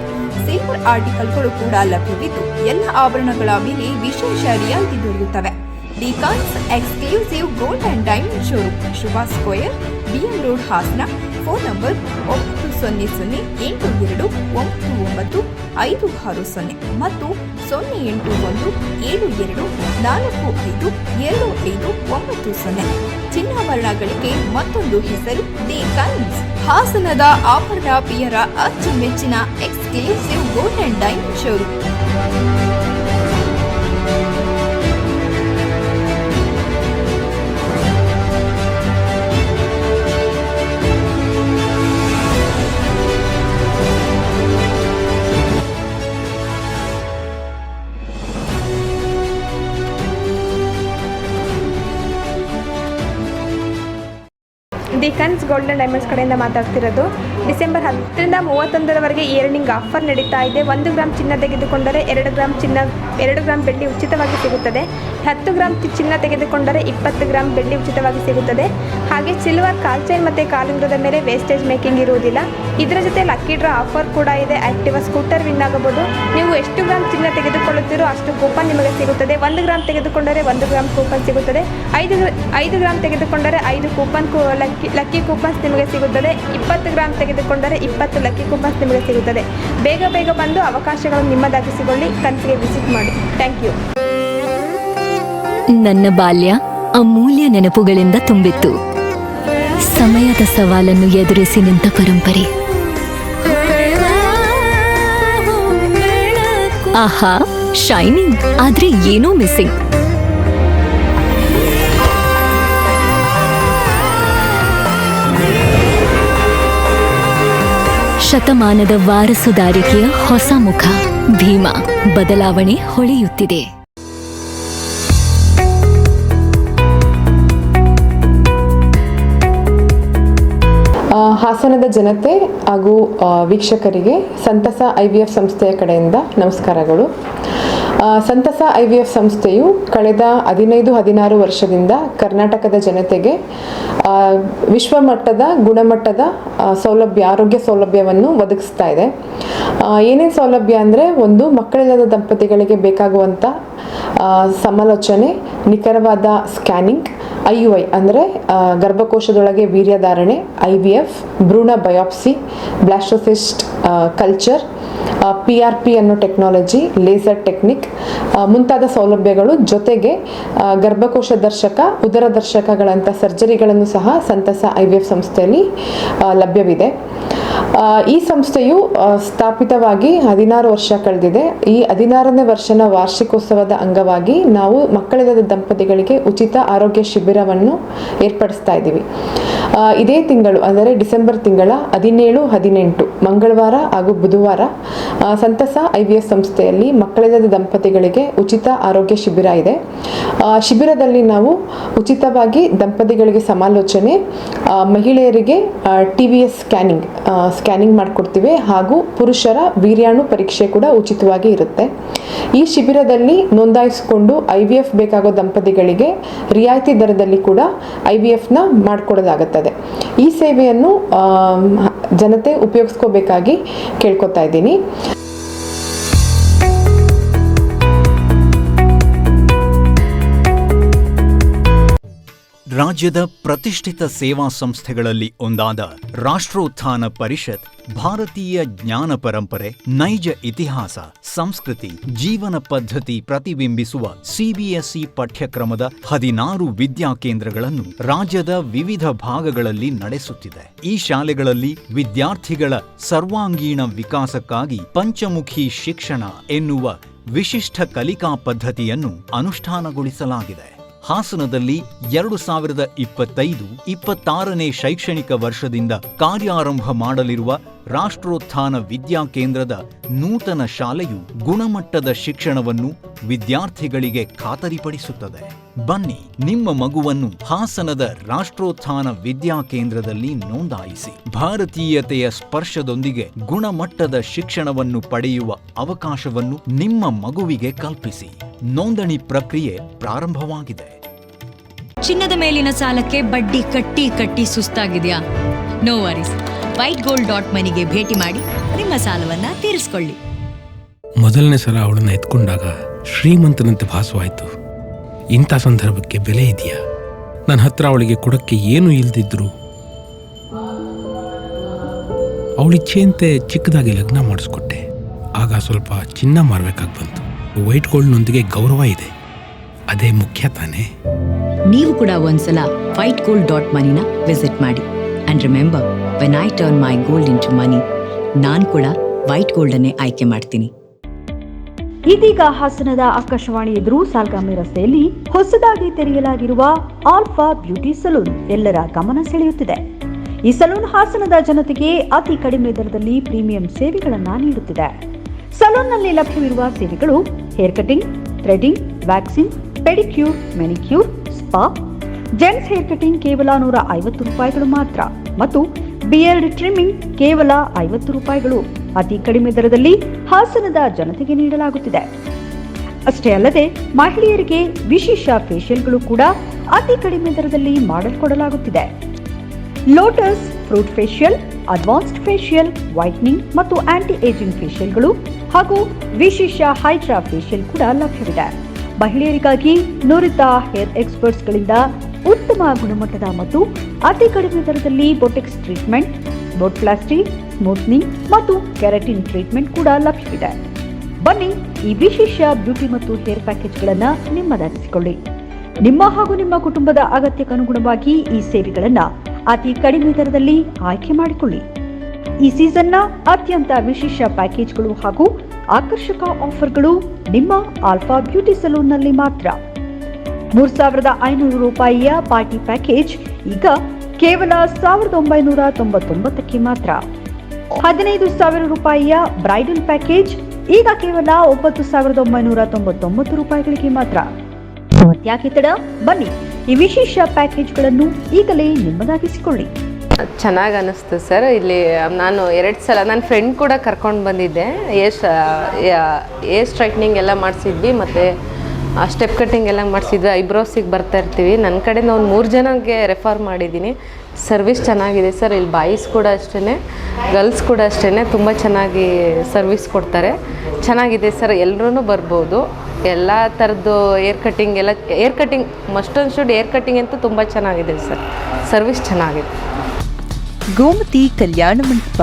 ಸಿಲ್ವರ್ ಆರ್ಟಿಕಲ್ಗಳು ಕೂಡ ಲಭ್ಯವಿದ್ದು ಎಲ್ಲ ಆಭರಣಗಳ ಮೇಲೆ ವಿಶೇಷ ರಿಯಾಯಿತಿ ದೊರೆಯುತ್ತವೆ. ದಿ ಕನ್ಸ್ exclusive gold and diamond showroom Shubha square BM road Hassan phone number ಒಂಬತ್ತು ಸೊನ್ನೆ ಸೊನ್ನೆ ಎಂಟು ಎರಡು ಒಂಬತ್ತು ಒಂಬತ್ತು ಐದು ಆರು ಸೊನ್ನೆ ಮತ್ತು ಸೊನ್ನೆ ಎಂಟು ಒಂದು ಏಳು ಎರಡು ನಾಲ್ಕು ಐದು ಎರಡು ಐದು ಒಂಬತ್ತು ಸೊನ್ನೆ. ಚಿನ್ನಾಭರಣಗಳಿಗೆ ಮತ್ತೊಂದು ಹೆಸರು ದಿ ಕನ್ಸ್ ಹಾಸನದ ಆಭರಣ ಪ್ರಿಯರ ಅಚ್ಚುಮೆಚ್ಚಿನ exclusive gold and diamond showroom golden diamonds ಕಡೆಯಿಂದ ಮಾತಾಡ್ತಿರೋದು. ಡಿಸೆಂಬರ್ ಹತ್ತರಿಂದ ಮೂವತ್ತೊಂದರವರೆಗೆ ಇಯರ್ನಿಂಗ್ ಆಫರ್ ನಡೀತಾ ಇದೆ. ಒಂದು ಗ್ರಾಮ್ ಚಿನ್ನ ತೆಗೆದುಕೊಂಡರೆ ಎರಡು ಗ್ರಾಮ್ ಚಿನ್ನ, ಎರಡು ಗ್ರಾಮ್ ಬೆಳ್ಳಿ ಉಚಿತವಾಗಿ ಸಿಗುತ್ತದೆ. ಹತ್ತು ಗ್ರಾಮ್ ಚಿನ್ನ ತೆಗೆದುಕೊಂಡರೆ ಇಪ್ಪತ್ತು ಗ್ರಾಮ್ ಬೆಳ್ಳಿ ಉಚಿತವಾಗಿ ಸಿಗುತ್ತದೆ. ಹಾಗೆ ಸಿಲ್ವರ್ ಕಾಲ್ಚೈನ್ ಮತ್ತು ಕಾಲುಂಗ್ರದ ಮೇಲೆ ವೇಸ್ಟೇಜ್ ಮೇಕಿಂಗ್ ಇರುವುದಿಲ್ಲ. ಇದರ ಜೊತೆ ಲಕ್ಕಿ ಡ್ರಾ ಆಫರ್ ಕೂಡ ಇದೆ. ಆಕ್ಟಿವಾ ಸ್ಕೂಟರ್ ವಿನ್ ಆಗಬಹುದು. ನೀವು ಎಷ್ಟು ಗ್ರಾಮ್ ಚಿನ್ನ ತೆಗೆದುಕೊಳ್ಳುತ್ತೀರೋ ಅಷ್ಟು ಕೂಪನ್ ನಿಮಗೆ ಸಿಗುತ್ತದೆ. ಒಂದು ಗ್ರಾಮ್ ತೆಗೆದುಕೊಂಡರೆ ಒಂದು ಗ್ರಾಮ್ ಕೂಪನ್ ಸಿಗುತ್ತದೆ. ಐದು ಐದು ಗ್ರಾಮ್ ತೆಗೆದುಕೊಂಡರೆ ಐದು ಕೂಪನ್ ಲಕ್ಕಿ ಲಕ್ಕಿ ಕೂಪನ್ಸ್ ನಿಮಗೆ ಸಿಗುತ್ತದೆ. ಇಪ್ಪತ್ತು ಗ್ರಾಮ್ ತೆಗೆದುಕೊಂಡರೆ ಇಪ್ಪತ್ತು ಲಕ್ಕಿ ಕೂಪನ್ಸ್ ನಿಮಗೆ ಸಿಗುತ್ತದೆ. ಬೇಗ ಬೇಗ ಬಂದು ಅವಕಾಶಗಳನ್ನು ನಿಮ್ಮದಾಗಿಸಿಕೊಳ್ಳಿ. ಕಂತಿಗೆ ವಿಸಿಟ್ ಮಾಡಿ. ಥ್ಯಾಂಕ್ ಯು ನನ್ನ ಬಾಲ್ಯ ಅಮೂಲ್ಯ ನೆನಪುಗಳಿಂದ ತುಂಬಿತ್ತು. ಸಮಯದ ಸವಾಲನ್ನು ಎದುರಿಸಿ ನಿಂತ ಪರಂಪರೆ. ಆಹಾ ಶೈನಿಂಗ್ ಆದ್ರೆ ಏನೋ ಮಿಸ್ಸಿಂಗ್ ಶತಮಾನದ ವಾರಸುದಾರಿಕೆಯ ಹೊಸ ಮುಖ ಭೀಮಾ. ಬದಲಾವಣೆ ಹೊಳೆಯುತ್ತಿದೆ. ಹಾಸನದ ಜನತೆ ಹಾಗೂ ವೀಕ್ಷಕರಿಗೆ ಸಂತಸ ಐ ವಿ ಎಫ್ ಸಂಸ್ಥೆಯ ಕಡೆಯಿಂದ ನಮಸ್ಕಾರಗಳು. ಸಂತಸ ಐ ವಿ ಎಫ್ ಸಂಸ್ಥೆಯು ಕಳೆದ ಹದಿನೈದು, ಹದಿನಾರು ವರ್ಷದಿಂದ ಕರ್ನಾಟಕದ ಜನತೆಗೆ ವಿಶ್ವಮಟ್ಟದ, ಗುಣಮಟ್ಟದ ಸೌಲಭ್ಯ, ಆರೋಗ್ಯ ಸೌಲಭ್ಯವನ್ನು ಒದಗಿಸ್ತಾ ಇದೆ. ಏನೇನು ಸೌಲಭ್ಯ ಅಂದರೆ ಒಂದು, ಮಕ್ಕಳಿಲ್ಲದ ದಂಪತಿಗಳಿಗೆ ಬೇಕಾಗುವಂಥ ಸಮಾಲೋಚನೆ, ನಿಖರವಾದ ಸ್ಕ್ಯಾನಿಂಗ್ ಐ ಯು ಐ ಅಂದರೆ ಗರ್ಭಕೋಶದೊಳಗೆ ವೀರ್ಯಧಾರಣೆ ಐ ವಿ ಎಫ್ ಭ್ರೂಣ biopsy, blastocyst culture P R P ಅನ್ನೋ ಟೆಕ್ನಾಲಜಿ, ಲೇಸರ್ ಟೆಕ್ನಿಕ್ ಮುಂತಾದ ಸೌಲಭ್ಯಗಳು ಜೊತೆಗೆ ಗರ್ಭಕೋಶ ದರ್ಶಕ, ಉದರ ದರ್ಶಕಗಳಂಥ ಸರ್ಜರಿಗಳನ್ನು ಸಹ ಸಂತಸ ಐ ವಿ ಎಫ್ ಸಂಸ್ಥೆಯಲ್ಲಿ ಲಭ್ಯವಿದೆ. ಈ ಸಂಸ್ಥೆಯು ಸ್ಥಾಪಿತವಾಗಿ ಹದಿನಾರು ವರ್ಷ ಕಳೆದಿದೆ. ಈ ಹದಿನಾರನೇ ವರ್ಷನ ವಾರ್ಷಿಕೋತ್ಸವದ ಅಂಗವಾಗಿ ನಾವು ಮಕ್ಕಳಿಲ್ಲದ ದಂಪತಿಗಳಿಗೆ ಉಚಿತ ಆರೋಗ್ಯ ಶಿಬಿರವನ್ನು ಏರ್ಪಡಿಸ್ತಾ ಇದ್ದೀವಿ. ಇದೇ ತಿಂಗಳು, ಅಂದರೆ ಡಿಸೆಂಬರ್ ತಿಂಗಳ ಹದಿನೇಳು, ಹದಿನೆಂಟು, ಮಂಗಳವಾರ ಹಾಗೂ ಬುಧವಾರ ಸಂತಸ ಐ ವಿ ಎಸ್ ಸಂಸ್ಥೆಯಲ್ಲಿ ಮಕ್ಕಳಿಲ್ಲದ ದಂಪತಿಗಳಿಗೆ ಉಚಿತ ಆರೋಗ್ಯ ಶಿಬಿರ ಇದೆ. ಶಿಬಿರದಲ್ಲಿ ನಾವು ಉಚಿತವಾಗಿ ದಂಪತಿಗಳಿಗೆ ಸಮಾಲೋಚನೆ ಮಹಿಳೆಯರಿಗೆ T V S scanning scanning ಮಾಡಿಕೊಡ್ತೀವಿ ಹಾಗೂ ಪುರುಷರ ವೀರ್ಯಾಣು ಪರೀಕ್ಷೆ ಕೂಡ ಉಚಿತವಾಗಿ ಇರುತ್ತೆ. ಈ ಶಿಬಿರದಲ್ಲಿ ನೋಂದಾಯಿಸಿಕೊಂಡು ಐ ವಿ ಎಫ್ ಬೇಕಾಗೋ ದಂಪತಿಗಳಿಗೆ ರಿಯಾಯಿತಿ ದರದಲ್ಲಿ ಕೂಡ ಐ ವಿ ಎಫ್ನ ಮಾಡಿಕೊಡಲಾಗುತ್ತದೆ. ಈ ಸೇವೆಯನ್ನು ಜನತೆ ಉಪಯೋಗಿಸ್ಕೋಬೇಕಾಗಿ ಕೇಳ್ಕೊತಾ ಇದ್ದೀನಿ. ರಾಜ್ಯದ ಪ್ರತಿಷ್ಠಿತ ಸೇವಾ ಸಂಸ್ಥೆಗಳಲ್ಲಿ ಒಂದಾದ ರಾಷ್ಟ್ರೋತ್ಥಾನ ಪರಿಷತ್ ಭಾರತೀಯ ಜ್ಞಾನ ಪರಂಪರೆ ನೈಜ ಇತಿಹಾಸ ಸಂಸ್ಕೃತಿ, ಜೀವನ ಪದ್ಧತಿ ಪ್ರತಿಬಿಂಬಿಸುವ ಸಿಬಿಎಸ್ಇ ಪಠ್ಯಕ್ರಮದ ಹದಿನಾರು ವಿದ್ಯಾ ಕೇಂದ್ರಗಳನ್ನು ರಾಜ್ಯದ ವಿವಿಧ ಭಾಗಗಳಲ್ಲಿ ನಡೆಸುತ್ತಿದೆ. ಈ ಶಾಲೆಗಳಲ್ಲಿ ವಿದ್ಯಾರ್ಥಿಗಳ ಸರ್ವಾಂಗೀಣ ವಿಕಾಸಕ್ಕಾಗಿ ಪಂಚಮುಖಿ ಶಿಕ್ಷಣ ಎನ್ನುವ ವಿಶಿಷ್ಟ ಕಲಿಕಾ ಪದ್ಧತಿಯನ್ನು ಅನುಷ್ಠಾನಗೊಳಿಸಲಾಗಿದೆ. ಹಾಸನದಲ್ಲಿ ಎರಡು ಸಾವಿರದ ಇಪ್ಪತ್ತೈದು, ಇಪ್ಪತ್ತಾರನೇ ಶೈಕ್ಷಣಿಕ ವರ್ಷದಿಂದ ಕಾರ್ಯಾರಂಭ ಮಾಡಲಿರುವ ರಾಷ್ಟ್ರೋತ್ಥಾನ ವಿದ್ಯಾ ಕೇಂದ್ರದ ನೂತನ ಶಾಲೆಯು ಗುಣಮಟ್ಟದ ಶಿಕ್ಷಣವನ್ನು ವಿದ್ಯಾರ್ಥಿಗಳಿಗೆ ಖಾತರಿಪಡಿಸುತ್ತದೆ. ಬನ್ನಿ, ನಿಮ್ಮ ಮಗುವನ್ನು ಹಾಸನದ ರಾಷ್ಟ್ರೋತ್ಥಾನ ವಿದ್ಯಾ ಕೇಂದ್ರದಲ್ಲಿ ನೋಂದಾಯಿಸಿ. ಭಾರತೀಯತೆಯ ಸ್ಪರ್ಶದೊಂದಿಗೆ ಗುಣಮಟ್ಟದ ಶಿಕ್ಷಣವನ್ನು ಪಡೆಯುವ ಅವಕಾಶವನ್ನು ನಿಮ್ಮ ಮಗುವಿಗೆ ಕಲ್ಪಿಸಿ. ನೋಂದಣಿ ಪ್ರಕ್ರಿಯೆ ಪ್ರಾರಂಭವಾಗಿದೆ. ಚಿನ್ನದ ಮೇಲಿನ ಸಾಲಕ್ಕೆ ಬಡ್ಡಿ ಕಟ್ಟಿ ಕಟ್ಟಿ ಸುಸ್ತಾಗಿದೆಯಾ? No worries white gold dot ಮನಿಗೆ ಭೇಟಿ ಮಾಡಿ ನಿಮ್ಮ ಸಾಲವನ್ನ ತೀರಿಸಿಕೊಳ್ಳಿ. ಮೊದಲನೇ ಸಲ ಅವಳನ್ನು ಎತ್ಕೊಂಡಾಗ ಶ್ರೀಮಂತನಂತೆ ಭಾಸವಾಯಿತು. ಇಂಥ ಸಂದರ್ಭಕ್ಕೆ ಬೆಲೆ ಇದೆಯಾ? ನನ್ನ ಹತ್ರ ಅವಳಿಗೆ ಕೊಡಕ್ಕೆ ಏನೂ ಇಲ್ದಿದ್ರು. ಅವಳಿಚ್ಛೆಯಂತೆ ಚಿಕ್ಕದಾಗಿ ಲಗ್ನ ಮಾಡಿಸ್ಕೊಟ್ಟೆ. ಆಗ ಸ್ವಲ್ಪ ಚಿನ್ನ ಮಾರಬೇಕಾಗಿ ಬಂತು. ವೈಟ್ ಗೋಲ್ಡ್ನೊಂದಿಗೆ ಗೌರವ ಇದೆ. ಅದೇ ಮುಖ್ಯ ತಾನೇ? ನೀವು ಕೂಡ ಒಂದ್ಸಲ ವೈಟ್ ಗೋಲ್ಡ್ ಡಾಟ್ ಮನಿನ ವಿಸಿಟ್ ಮಾಡಿ. And remember when I turn my gold into money ನಾನು ಕೂಡ ವೈಟ್ ಗೋಲ್ಡನ್ನೇ ಆಯ್ಕೆ ಮಾಡ್ತೀನಿ. ಇದೀಗ ಹಾಸನದ ಆಕಾಶವಾಣಿ ಎದುರು ಸಾಲ್ಗಾಮಿ ರಸ್ತೆಯಲ್ಲಿ ಹೊಸದಾಗಿ ತೆರೆಯಲಾಗಿರುವ ಆಲ್ಫಾ ಬ್ಯೂಟಿ ಸಲೂನ್ ಎಲ್ಲರ ಗಮನ ಸೆಳೆಯುತ್ತಿದೆ. ಈ ಸಲೂನ್ ಹಾಸನದ ಜನತೆಗೆ ಅತಿ ಕಡಿಮೆ ದರದಲ್ಲಿ ಪ್ರೀಮಿಯಂ ಸೇವೆಗಳನ್ನು ನೀಡುತ್ತಿದೆ. ಸಲೂನ್ನಲ್ಲಿ ಲಭ್ಯವಿರುವ ಸೇವೆಗಳು hair cutting, threading waxing pedicure, manicure, spa gents hair cutting ಕೇವಲ ನೂರ ಐವತ್ತು ರೂಪಾಯಿಗಳು ಮಾತ್ರ ಮತ್ತು ಬಿಯರ್ಡ್ ಟ್ರಿಮ್ಮಿಂಗ್ ಕೇವಲ ಐವತ್ತು ರೂಪಾಯಿಗಳು. ಅತಿ ಕಡಿಮೆ ದರದಲ್ಲಿ ಹಾಸನದ ಜನತೆಗೆ ನೀಡಲಾಗುತ್ತಿದೆ. ಅಷ್ಟೇ ಅಲ್ಲದೆ ಮಹಿಳೆಯರಿಗೆ ವಿಶೇಷ ಫೇಶಿಯಲ್ಗಳು ಕೂಡ ಅತಿ ಕಡಿಮೆ ದರದಲ್ಲಿ ಮಾಡಲ್ಕೊಡಲಾಗುತ್ತಿದೆ lotus fruit facial, advanced facial, whitening ಮತ್ತು ಆಂಟಿ ಏಜಿಂಗ್ ಫೇಶಿಯಲ್ಗಳು ಹಾಗೂ ವಿಶೇಷ ಹೈಡ್ರಾ ಫೇಶಿಯಲ್ ಕೂಡ ಲಭ್ಯವಿದೆ. ಮಹಿಳೆಯರಿಗಾಗಿ ನುರಿತ ಹೇರ್ ಎಕ್ಸ್ಪರ್ಟ್ಸ್ಗಳಿಂದ ಉತ್ತಮ ಗುಣಮಟ್ಟದ ಮತ್ತು ಅತಿ ಕಡಿಮೆ ದರದಲ್ಲಿ ಬೊಟೆಕ್ಸ್ ಟ್ರೀಟ್ಮೆಂಟ್ ಬೋಟ್ಪ್ಲಾಸ್ಟಿ ಸ್ಮೂತ್ನಿಂಗ್ ಮತ್ತು ಕೆರಟಿನ್ ಟ್ರೀಟ್ಮೆಂಟ್ ಕೂಡ ಲಭ್ಯವಿದೆ. ಬನ್ನಿ ಈ ವಿಶೇಷ ಬ್ಯೂಟಿ ಮತ್ತು ಹೇರ್ ಪ್ಯಾಕೇಜ್ಗಳನ್ನು ನಿಮ್ಮದಾಗಿಸಿಕೊಳ್ಳಿ. ನಿಮ್ಮ ಹಾಗೂ ನಿಮ್ಮ ಕುಟುಂಬದ ಅಗತ್ಯಕ್ಕನುಗುಣವಾಗಿ ಈ ಸೇವೆಗಳನ್ನು ಅತಿ ಕಡಿಮೆ ದರದಲ್ಲಿ ಆಯ್ಕೆ ಮಾಡಿಕೊಳ್ಳಿ. ಈ ಸೀಸನ್ನ ಅತ್ಯಂತ ವಿಶೇಷ ಪ್ಯಾಕೇಜ್ಗಳು ಹಾಗೂ ಆಕರ್ಷಕ ಆಫರ್ಗಳು ನಿಮ್ಮ ಆಲ್ಫಾ ಬ್ಯೂಟಿ ಸಲೂನ್ನಲ್ಲಿ ಮಾತ್ರ. ಮೂರ್ ಸಾವಿರದ ಐನೂರು ರೂಪಾಯಿಯ ಪಾರ್ಟಿ ಪ್ಯಾಕೇಜ್ ಈಗ ಕೇವಲ ಸಾವಿರದ ಒಂಬೈನೂರ ತೊಂಬತ್ತೊಂಬತ್ತಕ್ಕೆ ಮಾತ್ರ. ಹದಿನೈದು ಸಾವಿರ ರೂಪಾಯಿಯ ಬ್ರೈಡಲ್ ಪ್ಯಾಕೇಜ್ ಈಗ ಕೇವಲ ಒಂಬತ್ತು ಸಾವಿರದ ಒಂಬೈನೂರ ತೊಂಬತ್ತೊಂಬತ್ತು ರೂಪಾಯಿಗಳಿಗೆ ಮಾತ್ರ. ಯಾಕೆ ತಡ ಬನ್ನಿ ಈ ವಿಶೇಷ ಪ್ಯಾಕೇಜ್ಗಳನ್ನು ಈಗಲೇ ನಿಮ್ಮದಾಗಿಸಿಕೊಳ್ಳಿ. ಚೆನ್ನಾಗಿ ಅನ್ನಿಸ್ತು ಸರ್, ಇಲ್ಲಿ ನಾನು ಎರಡು ಸಲ ನನ್ನ ಫ್ರೆಂಡ್ ಕೂಡ ಕರ್ಕೊಂಡು ಬಂದಿದ್ದೆ. ಏರ್ ಏರ್ ಸ್ಟ್ರೈಟ್ನಿಂಗ್ ಎಲ್ಲ ಮಾಡಿಸಿದ್ವಿ, ಮತ್ತು ಸ್ಟೆಪ್ ಕಟ್ಟಿಂಗ್ ಎಲ್ಲ ಮಾಡಿಸಿದ್ವಿ ಐಬ್ರೋಸಿಗೆ ಬರ್ತಾ ಇರ್ತೀವಿ. ನನ್ನ ಕಡೆಯಿಂದ ಒಂದು ಮೂರು ಜನಕ್ಕೆ ರೆಫರ್ ಮಾಡಿದ್ದೀನಿ. ಸರ್ವಿಸ್ ಚೆನ್ನಾಗಿದೆ ಸರ್ ಇಲ್ಲಿ ಬಾಯ್ಸ್ ಕೂಡ ಅಷ್ಟೇ ಗರ್ಲ್ಸ್ ಕೂಡ ಅಷ್ಟೇ ತುಂಬ ಚೆನ್ನಾಗಿ ಸರ್ವಿಸ್ ಕೊಡ್ತಾರೆ. ಚೆನ್ನಾಗಿದೆ ಸರ್ ಎಲ್ಲರೂ ಬರ್ಬೋದು. ಎಲ್ಲ ಥರದ್ದು ಏರ್ ಕಟ್ಟಿಂಗ್ ಎಲ್ಲ hair cutting must should hair cutting ಅಂತೂ ತುಂಬ ಚೆನ್ನಾಗಿದೆ ಸರ್ ಸರ್ವಿಸ್ ಚೆನ್ನಾಗಿದೆ. ಗೋಮತಿ ಕಲ್ಯಾಣ ಮಂಟಪ.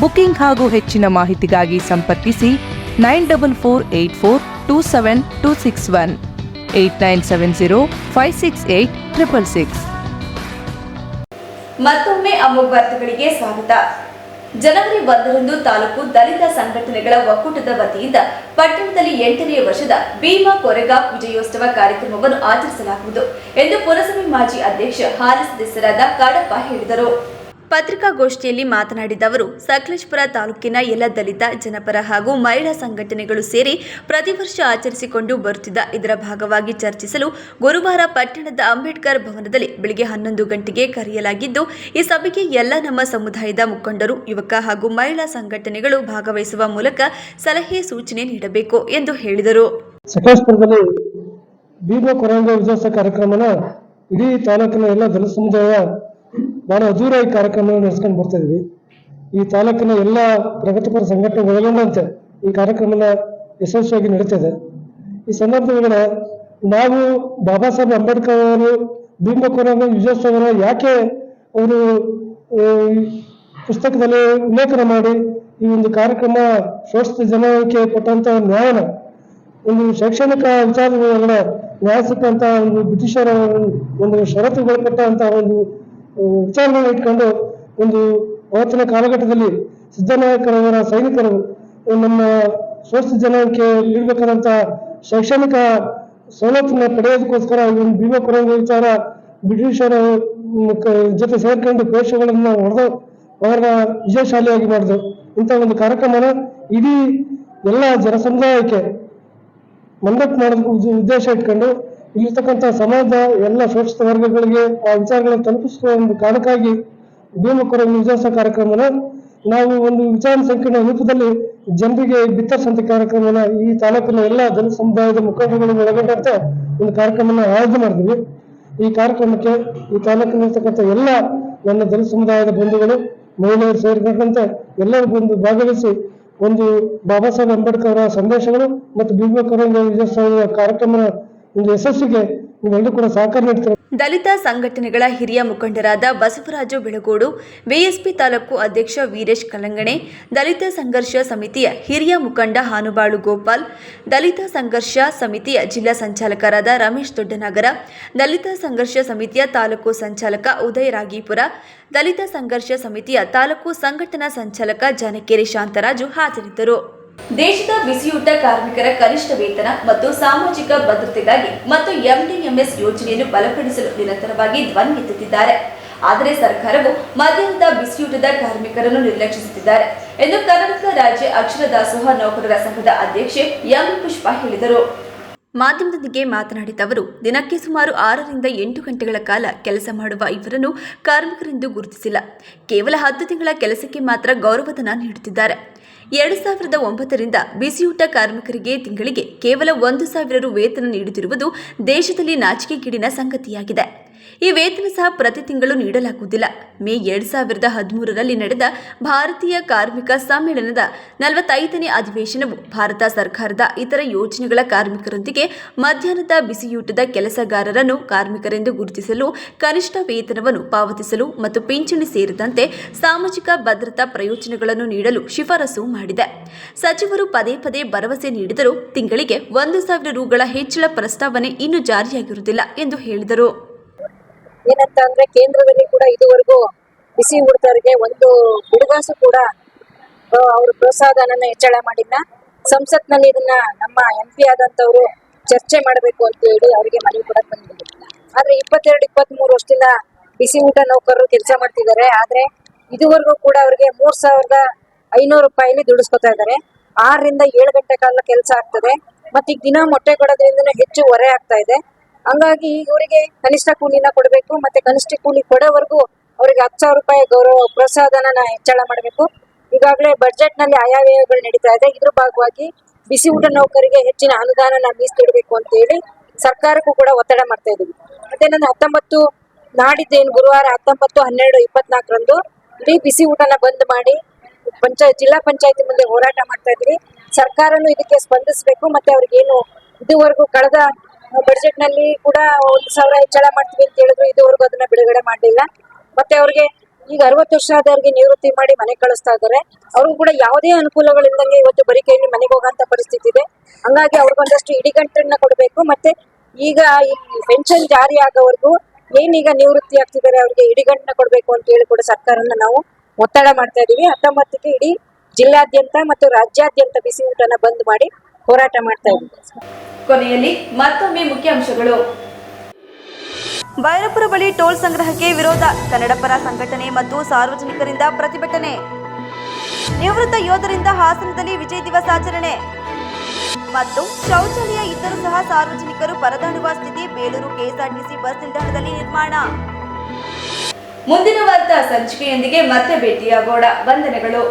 ಬುಕಿಂಗ್ ಹಾಗೂ ಹೆಚ್ಚಿನ ಮಾಹಿತಿಗಾಗಿ ಸಂಪರ್ಕಿಸಿ nine double four eight four two seven two six one, eight nine seven zero five six eight triple six. ಮತ್ತೊಮ್ಮೆ ಅಮೋಘ ವಾರ್ತೆಗಳಿಗೆ ಸ್ವಾಗತ. ಜನವರಿ ಒಂದರಂದು ತಾಲೂಕು ದಲಿತ ಸಂಘಟನೆಗಳ ಒಕ್ಕೂಟದ ವತಿಯಿಂದ ಪಟ್ಟಣದಲ್ಲಿ ಎಂಟನೇ ವರ್ಷದ ಭೀಮಾ ಕೊರೆಗಾ ವಿಜಯೋತ್ಸವ ಕಾರ್ಯಕ್ರಮವನ್ನು ಆಚರಿಸಲಾಗುವುದು ಎಂದು ಪುರಸಭೆ ಮಾಜಿ ಅಧ್ಯಕ್ಷ ಹಾಲಿ ಸದಸ್ಯರಾದ ಕಾಡಪ್ಪ ಹೇಳಿದರು. ಪತ್ರಿಕಾಗೋಷ್ಠಿಯಲ್ಲಿ ಮಾತನಾಡಿದ ಅವರು, ಸಕಲೇಶ್ಪುರ ತಾಲೂಕಿನ ಎಲ್ಲ ದಲಿತ ಜನಪರ ಹಾಗೂ ಮಹಿಳಾ ಸಂಘಟನೆಗಳು ಸೇರಿ ಪ್ರತಿ ವರ್ಷ ಆಚರಿಸಿಕೊಂಡು ಬರುತ್ತಿದ್ದ ಇದರ ಭಾಗವಾಗಿ ಚರ್ಚಿಸಲು ಗುರುವಾರ ಪಟ್ಟಣದ ಅಂಬೇಡ್ಕರ್ ಭವನದಲ್ಲಿ ಬೆಳಗ್ಗೆ ಹನ್ನೊಂದು ಗಂಟೆಗೆ ಕರೆಯಲಾಗಿದ್ದು, ಈ ಸಭೆಗೆ ಎಲ್ಲ ನಮ್ಮ ಸಮುದಾಯದ ಮುಖಂಡರು, ಯುವಕ ಹಾಗೂ ಮಹಿಳಾ ಸಂಘಟನೆಗಳು ಭಾಗವಹಿಸುವ ಮೂಲಕ ಸಲಹೆ, ಸೂಚನೆ ನೀಡಬೇಕು ಎಂದು ಹೇಳಿದರು. ಕಾರ್ಯಕ್ರಮನ ಇಡೀ ತಾಲೂಕಿನ ಎಲ್ಲ ದಲಿತ ಸಮುದಾಯ ಬಹಳ ಅದ್ದೂರಿಯಾಗಿ ಕಾರ್ಯಕ್ರಮ ನಡೆಸ್ಕೊಂಡು ಬರ್ತಾ ಇದ್ವಿ ಈ ತಾಲೂಕಿನ ಎಲ್ಲ ಪ್ರಗತಿಪರ ಸಂಘಟನೆ ಒಳಗೊಂಡಂತೆ ಈ ಕಾರ್ಯಕ್ರಮನ ಯಶಸ್ವಿಯಾಗಿ ನಡೀತಿದೆ ಈ ಸಂದರ್ಭದೊಳಗಡೆ ನಾವು ಬಾಬಾ ಸಾಹೇಬ್ ಅಂಬೇಡ್ಕರ್ ಅವರು ಭೀಮ ವಿಜಯೋತ್ಸವ ಯಾಕೆ ಅವರು ಪುಸ್ತಕದಲ್ಲಿ ಉಲ್ಲೇಖನ ಮಾಡಿ ಈ ಒಂದು ಕಾರ್ಯಕ್ರಮ ಶೋಷಿತ ಜನಕ್ಕೆ ಕೊಟ್ಟಂತ ನ್ಯಾಯನ, ಒಂದು ಶೈಕ್ಷಣಿಕ ವಿಚಾರದ ಒಳಗಡೆ ನ್ಯಾಯ ಸಿಕ್ಕಂತ ಒಂದು ಬ್ರಿಟಿಷರ ಒಂದು ಷರತ್ತುಗೊಳಪಟ್ಟಂತ ಒಂದು ವಿಚಾರಗಳನ್ನ ಇಟ್ಕೊಂಡು ಒಂದು ಅವತ್ತಿನ ಕಾಲಘಟ್ಟದಲ್ಲಿ ಸಿದ್ದನಾಯಕರವರ ಸೈನಿಕರು ನಮ್ಮ ಸ್ವಸ್ಥ ಜನಕ್ಕೆ ನೀಡಬೇಕಾದಂತ ಶೈಕ್ಷಣಿಕ ಸವಲತ್ತನ್ನ ಪಡೆಯೋದಕ್ಕೋಸ್ಕರ ಒಂದು ಭೀಮಾ ಕೊರಂಗ ವಿಚಾರ ಬ್ರಿಟಿಷರ ಜೊತೆ ಸೇರ್ಕೊಂಡು ಕೋಶಗಳನ್ನು ಹೊಡೆದು ಅವರ ವಿಜಯಶಾಲಿಯಾಗಿ ಮಾಡಿದ್ರು. ಇಂಥ ಒಂದು ಕಾರ್ಯಕ್ರಮನ ಇಡೀ ಎಲ್ಲ ಜನಸಮುದಾಯಕ್ಕೆ ಮಂಡಪ್ ಮಾಡೋದಕ್ಕೆ ಉದ್ದ- ಉದ್ದೇಶ ಇಟ್ಕೊಂಡು ಇಲ್ಲಿರ್ತಕ್ಕಂಥ ಸಮಾಜ, ಎಲ್ಲ ಶೋಷಿತ ವರ್ಗಗಳಿಗೆ ಆ ವಿಚಾರಗಳನ್ನು ತಲುಪಿಸುವ ಒಂದು ಕಾರಣಕ್ಕಾಗಿ ಭೀಮಕರ ವಿಜಯೋತ್ಸವ ಕಾರ್ಯಕ್ರಮನ ನಾವು ಒಂದು ವಿಚಾರ ಸಂಕೀರ್ಣ ರೂಪದಲ್ಲಿ ಜನರಿಗೆ ಬಿತ್ತರಿಸಂತ ಕಾರ್ಯಕ್ರಮನ ಈ ತಾಲೂಕಿನ ಎಲ್ಲ ಜನ ಸಮುದಾಯದ ಮುಖಂಡಗಳನ್ನು ಒಳಗೊಂಡಂತೆ ಒಂದು ಕಾರ್ಯಕ್ರಮನ ಆಯೋಜನೆ ಮಾಡಿದ್ವಿ. ಈ ಕಾರ್ಯಕ್ರಮಕ್ಕೆ ಈ ತಾಲೂಕಿನಲ್ಲಿರ್ತಕ್ಕಂಥ ಎಲ್ಲ ನನ್ನ ಜನ ಸಮುದಾಯದ ಬಂಧುಗಳು, ಮಹಿಳೆಯರು ಸೇರಿದಂತೆ ಎಲ್ಲರೂ ಬಂದು ಭಾಗವಹಿಸಿ ಒಂದು ಬಾಬಾ ಸಾಹೇಬ್ ಅಂಬೇಡ್ಕರ್ ಸಂದೇಶಗಳು ಮತ್ತು ಭೀಮಕರ ವಿಜಯೋತ್ಸವದ ಕಾರ್ಯಕ್ರಮದ ಒಂದು ಯಶಸ್ಸಿಗೆ ನೀವೆಲ್ಲರೂ ಕೂಡ ಸಹಕಾರ ನೀಡ್ತಾರೆ. ದಲಿತ ಸಂಘಟನೆಗಳ ಹಿರಿಯ ಮುಖಂಡರಾದ ಬಸವರಾಜು ಬೆಳಗೋಡು ಬಿಎಸ್ಪಿ ತಾಲೂಕು ಅಧ್ಯಕ್ಷ ವೀರೇಶ್ ಕಲಂಗಣೆ ದಲಿತ ಸಂಘರ್ಷ ಸಮಿತಿಯ ಹಿರಿಯ ಮುಖಂಡ ಹಾನುಬಾಳು ಗೋಪಾಲ್, ದಲಿತ ಸಂಘರ್ಷ ಸಮಿತಿಯ ಜಿಲ್ಲಾ ಸಂಚಾಲಕರಾದ ರಮೇಶ್ ದೊಡ್ಡನಗರ, ದಲಿತ ಸಂಘರ್ಷ ಸಮಿತಿಯ ತಾಲೂಕು ಸಂಚಾಲಕ ಉದಯ್ ರಾಗೀಪುರ, ದಲಿತ ಸಂಘರ್ಷ ಸಮಿತಿಯ ತಾಲೂಕು ಸಂಘಟನಾ ಸಂಚಾಲಕ ಜಾನಕೇರಿ ಶಾಂತರಾಜು ಹಾಜರಿದ್ದರು. ದೇಶದ ಬಿಸಿಯೂಟ ಕಾರ್ಮಿಕರ ಕನಿಷ್ಠ ವೇತನ ಮತ್ತು ಸಾಮಾಜಿಕ ಭದ್ರತೆಗಾಗಿ ಮತ್ತು ಎಂಡಿಎಂಎಸ್ ಯೋಜನೆಯನ್ನು ಬಲಪಡಿಸಲು ನಿರಂತರವಾಗಿ ಧ್ವನಿ ಎತ್ತುತ್ತಿದ್ದಾರೆ. ಆದರೆ ಸರ್ಕಾರವು ಮಧ್ಯಾಹ್ನದ ಬಿಸಿಯೂಟದ ಕಾರ್ಮಿಕರನ್ನು ನಿರ್ಲಕ್ಷಿಸುತ್ತಿದ್ದಾರೆ ಎಂದು ಕರ್ನಾಟಕ ರಾಜ್ಯ ಅಕ್ಷರ ದಾಸೋಹ ನೌಕರರ ಸಂಘದ ಅಧ್ಯಕ್ಷೆ ಎಂ ಪುಷ್ಪ ಹೇಳಿದರು. ಮಾಧ್ಯಮದೊಂದಿಗೆ ಮಾತನಾಡಿದ ಅವರು, ದಿನಕ್ಕೆ ಸುಮಾರು ಆರರಿಂದ ಎಂಟು ಗಂಟೆಗಳ ಕಾಲ ಕೆಲಸ ಮಾಡುವ ಇವರನ್ನು ಕಾರ್ಮಿಕರೆಂದು ಗುರುತಿಸಿಲ್ಲ. ಕೇವಲ ಹತ್ತು ತಿಂಗಳ ಕೆಲಸಕ್ಕೆ ಮಾತ್ರ ಗೌರವಧನ ನೀಡುತ್ತಿದ್ದಾರೆ. ಎರಡು ಸಾವಿರದ ಒಂಬತ್ತರಿಂದ ಬಿಸಿಯೂಟ ಕಾರ್ಮಿಕರಿಗೆ ತಿಂಗಳಿಗೆ ಕೇವಲ ಒಂದು ಸಾವಿರ ರು ವೇತನ ನೀಡುತ್ತಿರುವುದು ದೇಶದಲ್ಲಿ ನಾಚಿಕೆಗೀಡಿನ ಸಂಗತಿಯಾಗಿದೆ. ಈ ವೇತನ ಸಹ ಪ್ರತಿ ತಿಂಗಳು ನೀಡಲಾಗುವುದಿಲ್ಲ. ಮೇ ಎರಡು ಸಾವಿರದ ಹದಿಮೂರರಲ್ಲಿ ನಡೆದ ಭಾರತೀಯ ಕಾರ್ಮಿಕ ಸಮ್ಮೇಳನದ ನಲವತ್ತೈದನೇ ಅಧಿವೇಶನವು ಭಾರತ ಸರ್ಕಾರದ ಇತರ ಯೋಜನೆಗಳ ಕಾರ್ಮಿಕರೊಂದಿಗೆ ಮಧ್ಯಾಹ್ನದ ಬಿಸಿಯೂಟದ ಕೆಲಸಗಾರರನ್ನು ಕಾರ್ಮಿಕರೆಂದು ಗುರುತಿಸಲು, ಕನಿಷ್ಠ ವೇತನವನ್ನು ಪಾವತಿಸಲು ಮತ್ತು ಪಿಂಚಣಿ ಸೇರಿದಂತೆ ಸಾಮಾಜಿಕ ಭದ್ರತಾ ಪ್ರಯೋಜನಗಳನ್ನು ನೀಡಲು ಶಿಫಾರಸು ಮಾಡಿದೆ. ಸಚಿವರು ಪದೇ ಪದೇ ಭರವಸೆ ನೀಡಿದರೂ ತಿಂಗಳಿಗೆ ಒಂದು ಸಾವಿರ ರೂಗಳ ಹೆಚ್ಚಳ ಪ್ರಸ್ತಾವನೆ ಇನ್ನೂ ಜಾರಿಯಾಗಿರುವುದಿಲ್ಲ ಎಂದು ಹೇಳಿದರು. ಏನಂತ ಅಂದ್ರೆ ಕೇಂದ್ರದಲ್ಲಿ ಕೂಡ ಇದುವರೆಗೂ ಬಿಸಿ ಊಟದವರಿಗೆ ಒಂದು ಹುಡುಗಾಸು ಕೂಡ ಅವರು ಪ್ರೋತ್ಸಾಹಧನನ ಹೆಚ್ಚಳ ಮಾಡಿಲ್ಲ ಸಂಸತ್ನಲ್ಲಿ ಇದನ್ನ ನಮ್ಮ ಎಂ ಪಿ ಆದಂತವ್ರು ಚರ್ಚೆ ಮಾಡಬೇಕು ಅಂತ ಹೇಳಿ ಅವರಿಗೆ ಮನವಿ ಕೂಡ ಬಂದಿದೆ ಆದ್ರೆ ಇಪ್ಪತ್ತೆರಡು ಇಪ್ಪತ್ತ್ ಮೂರು ವರ್ಷದಿಂದ ಬಿಸಿ ಊಟ ನೌಕರರು ಕೆಲಸ ಮಾಡ್ತಿದ್ದಾರೆ. ಆದ್ರೆ ಇದುವರೆಗೂ ಕೂಡ ಅವರಿಗೆ ಮೂರ್ ಸಾವಿರದ ಐನೂರು ರೂಪಾಯಿಲಿ ದುಡಿಸ್ಕೊತಾ ಇದ್ದಾರೆ. ಆರರಿಂದ ಏಳು ಗಂಟೆ ಕಾಲ ಕೆಲಸ ಆಗ್ತದೆ. ಮತ್ತೆ ಈಗ ದಿನ ಮೊಟ್ಟೆ ಕೊಡೋದ್ರಿಂದನೂ ಹೆಚ್ಚು ಹೊರೆ ಆಗ್ತಾ ಇದೆ. ಹಂಗಾಗಿ ಇವರಿಗೆ ಕನಿಷ್ಠ ಕೂಲಿನ ಕೊಡಬೇಕು, ಮತ್ತೆ ಕನಿಷ್ಠ ಕೂಲಿ ಕೊಡೋವರೆಗೂ ಅವರಿಗೆ ಹತ್ತು ಸಾವಿರ ರೂಪಾಯಿ ಗೌರವ ಪ್ರೋತ್ಸಾಹಧನ ಹೆಚ್ಚಳ ಮಾಡಬೇಕು. ಈಗಾಗಲೇ ಬಜೆಟ್ನಲ್ಲಿ ಆಯವ್ಯಯಗಳು ನಡೀತಾ ಇದೆ. ಇದ್ರ ಭಾಗವಾಗಿ ಬಿಸಿ ಊಟ ನೌಕರಿಗೆ ಹೆಚ್ಚಿನ ಅನುದಾನ ಮೀಸಲಿಡಬೇಕು ಅಂತ ಹೇಳಿ ಸರ್ಕಾರಕ್ಕೂ ಕೂಡ ಒತ್ತಡ ಮಾಡ್ತಾ ಮತ್ತೆ ನನ್ನ ಹತ್ತೊಂಬತ್ತು ನಾಡಿದ್ದೇನು ಗುರುವಾರ ಹತ್ತೊಂಬತ್ತು ಹನ್ನೆರಡು ಇಪ್ಪತ್ನಾಲ್ಕರಂದು ಇಡೀ ಬಿಸಿ ಊಟನ ಬಂದ್ ಮಾಡಿ ಪಂಚಾಯತ್, ಜಿಲ್ಲಾ ಪಂಚಾಯತಿ ಮುಂದೆ ಹೋರಾಟ ಮಾಡ್ತಾ ಇದ್ವಿ ಸರ್ಕಾರನು ಇದಕ್ಕೆ ಸ್ಪಂದಿಸಬೇಕು, ಮತ್ತೆ ಅವ್ರಿಗೇನು ಇದುವರೆಗೂ ಕಳೆದ ಬಜೆಟ್ನಲ್ಲಿ ಕೂಡ ಒಂದು ಸಾವಿರ ಹೆಚ್ಚಳ ಮಾಡ್ತೀವಿ ಅಂತ ಹೇಳಿದ್ರು, ಇದುವರೆಗೂ ಅದನ್ನ ಬಿಡುಗಡೆ ಮಾಡಲಿಲ್ಲ ಮತ್ತೆ ಅವ್ರಿಗೆ ಈಗ ಅರವತ್ತು ವರ್ಷ ಆದವ್ರಿಗೆ ನಿವೃತ್ತಿ ಮಾಡಿ ಮನೆ ಕಳಿಸ್ತಾ ಇದ್ದಾರೆ. ಅವ್ರಿಗೂ ಕೂಡ ಯಾವುದೇ ಅನುಕೂಲಗಳಿಲ್ಲದಂಗೆ ಇವತ್ತು ಬರೀ ಕೈಯಲ್ಲಿ ಮನೆಗೆ ಹೋಗೋಂತ ಪರಿಸ್ಥಿತಿ ಇದೆ. ಹಂಗಾಗಿ ಅವ್ರಿಗೊಂದಷ್ಟು ಇಡಿಗಂಟನ್ನ ಕೊಡಬೇಕು. ಮತ್ತೆ ಈಗ ಈ ಪೆನ್ಷನ್ ಜಾರಿ ಆಗೋವರೆಗೂ ಏನೀಗ ನಿವೃತ್ತಿ ಆಗ್ತಿದ್ದಾರೆ ಅವ್ರಿಗೆ ಇಡಿಗಂಟನ್ನ ಕೊಡಬೇಕು ಅಂತ ಹೇಳಿ ಕೂಡ ಸರ್ಕಾರನ ನಾವು ಒತ್ತಡ ಮಾಡ್ತಾ ಇದೀವಿ. ಹತ್ತೊಂಬತ್ತಕ್ಕೆ ಇಡೀ ಜಿಲ್ಲಾದ್ಯಂತ ಮತ್ತು ರಾಜ್ಯಾದ್ಯಂತ ಬಿಸಿ ಊಟನ ಬಂದ್ ಮಾಡಿ ಹೋರಾಟ ಮಾಡ್ತಾ ಇದ್ದೀವಿ. ಕೊನೆಯಲ್ಲಿ ಮತ್ತೊಮ್ಮೆ ಮುಖ್ಯಾಂಶಗಳು ಬೈರಪುರ ಬಳಿ ಟೋಲ್ ಸಂಗ್ರಹಕ್ಕೆ ವಿರೋಧ ಕನ್ನಡಪರ ಸಂಘಟನೆ ಮತ್ತು ಸಾರ್ವಜನಿಕರಿಂದ ಪ್ರತಿಭಟನೆ. ನಿವೃತ್ತ ಯೋಧರಿಂದ ಹಾಸನದಲ್ಲಿ ವಿಜಯ್ ದಿವಸ ಆಚರಣೆ. ಮತ್ತು ಶೌಚಾಲಯ ಇದ್ದರೂ ಸಹ ಸಾರ್ವಜನಿಕರು ಪರದಾಡುವ ಸ್ಥಿತಿ ಬೇಲೂರು ಕೆಎಸ್ಆರ್ಟಿಸಿ ಬಸ್ ನಿಲ್ದಾಣದಲ್ಲಿ ನಿರ್ಮಾಣ. ಮುಂದಿನ ವಾರ್ತಾ ಸಂಚಿಕೆಯೊಂದಿಗೆ ಮತ್ತೆ ಭೇಟಿಯಾಗೋಣ. ವಂದನೆಗಳು.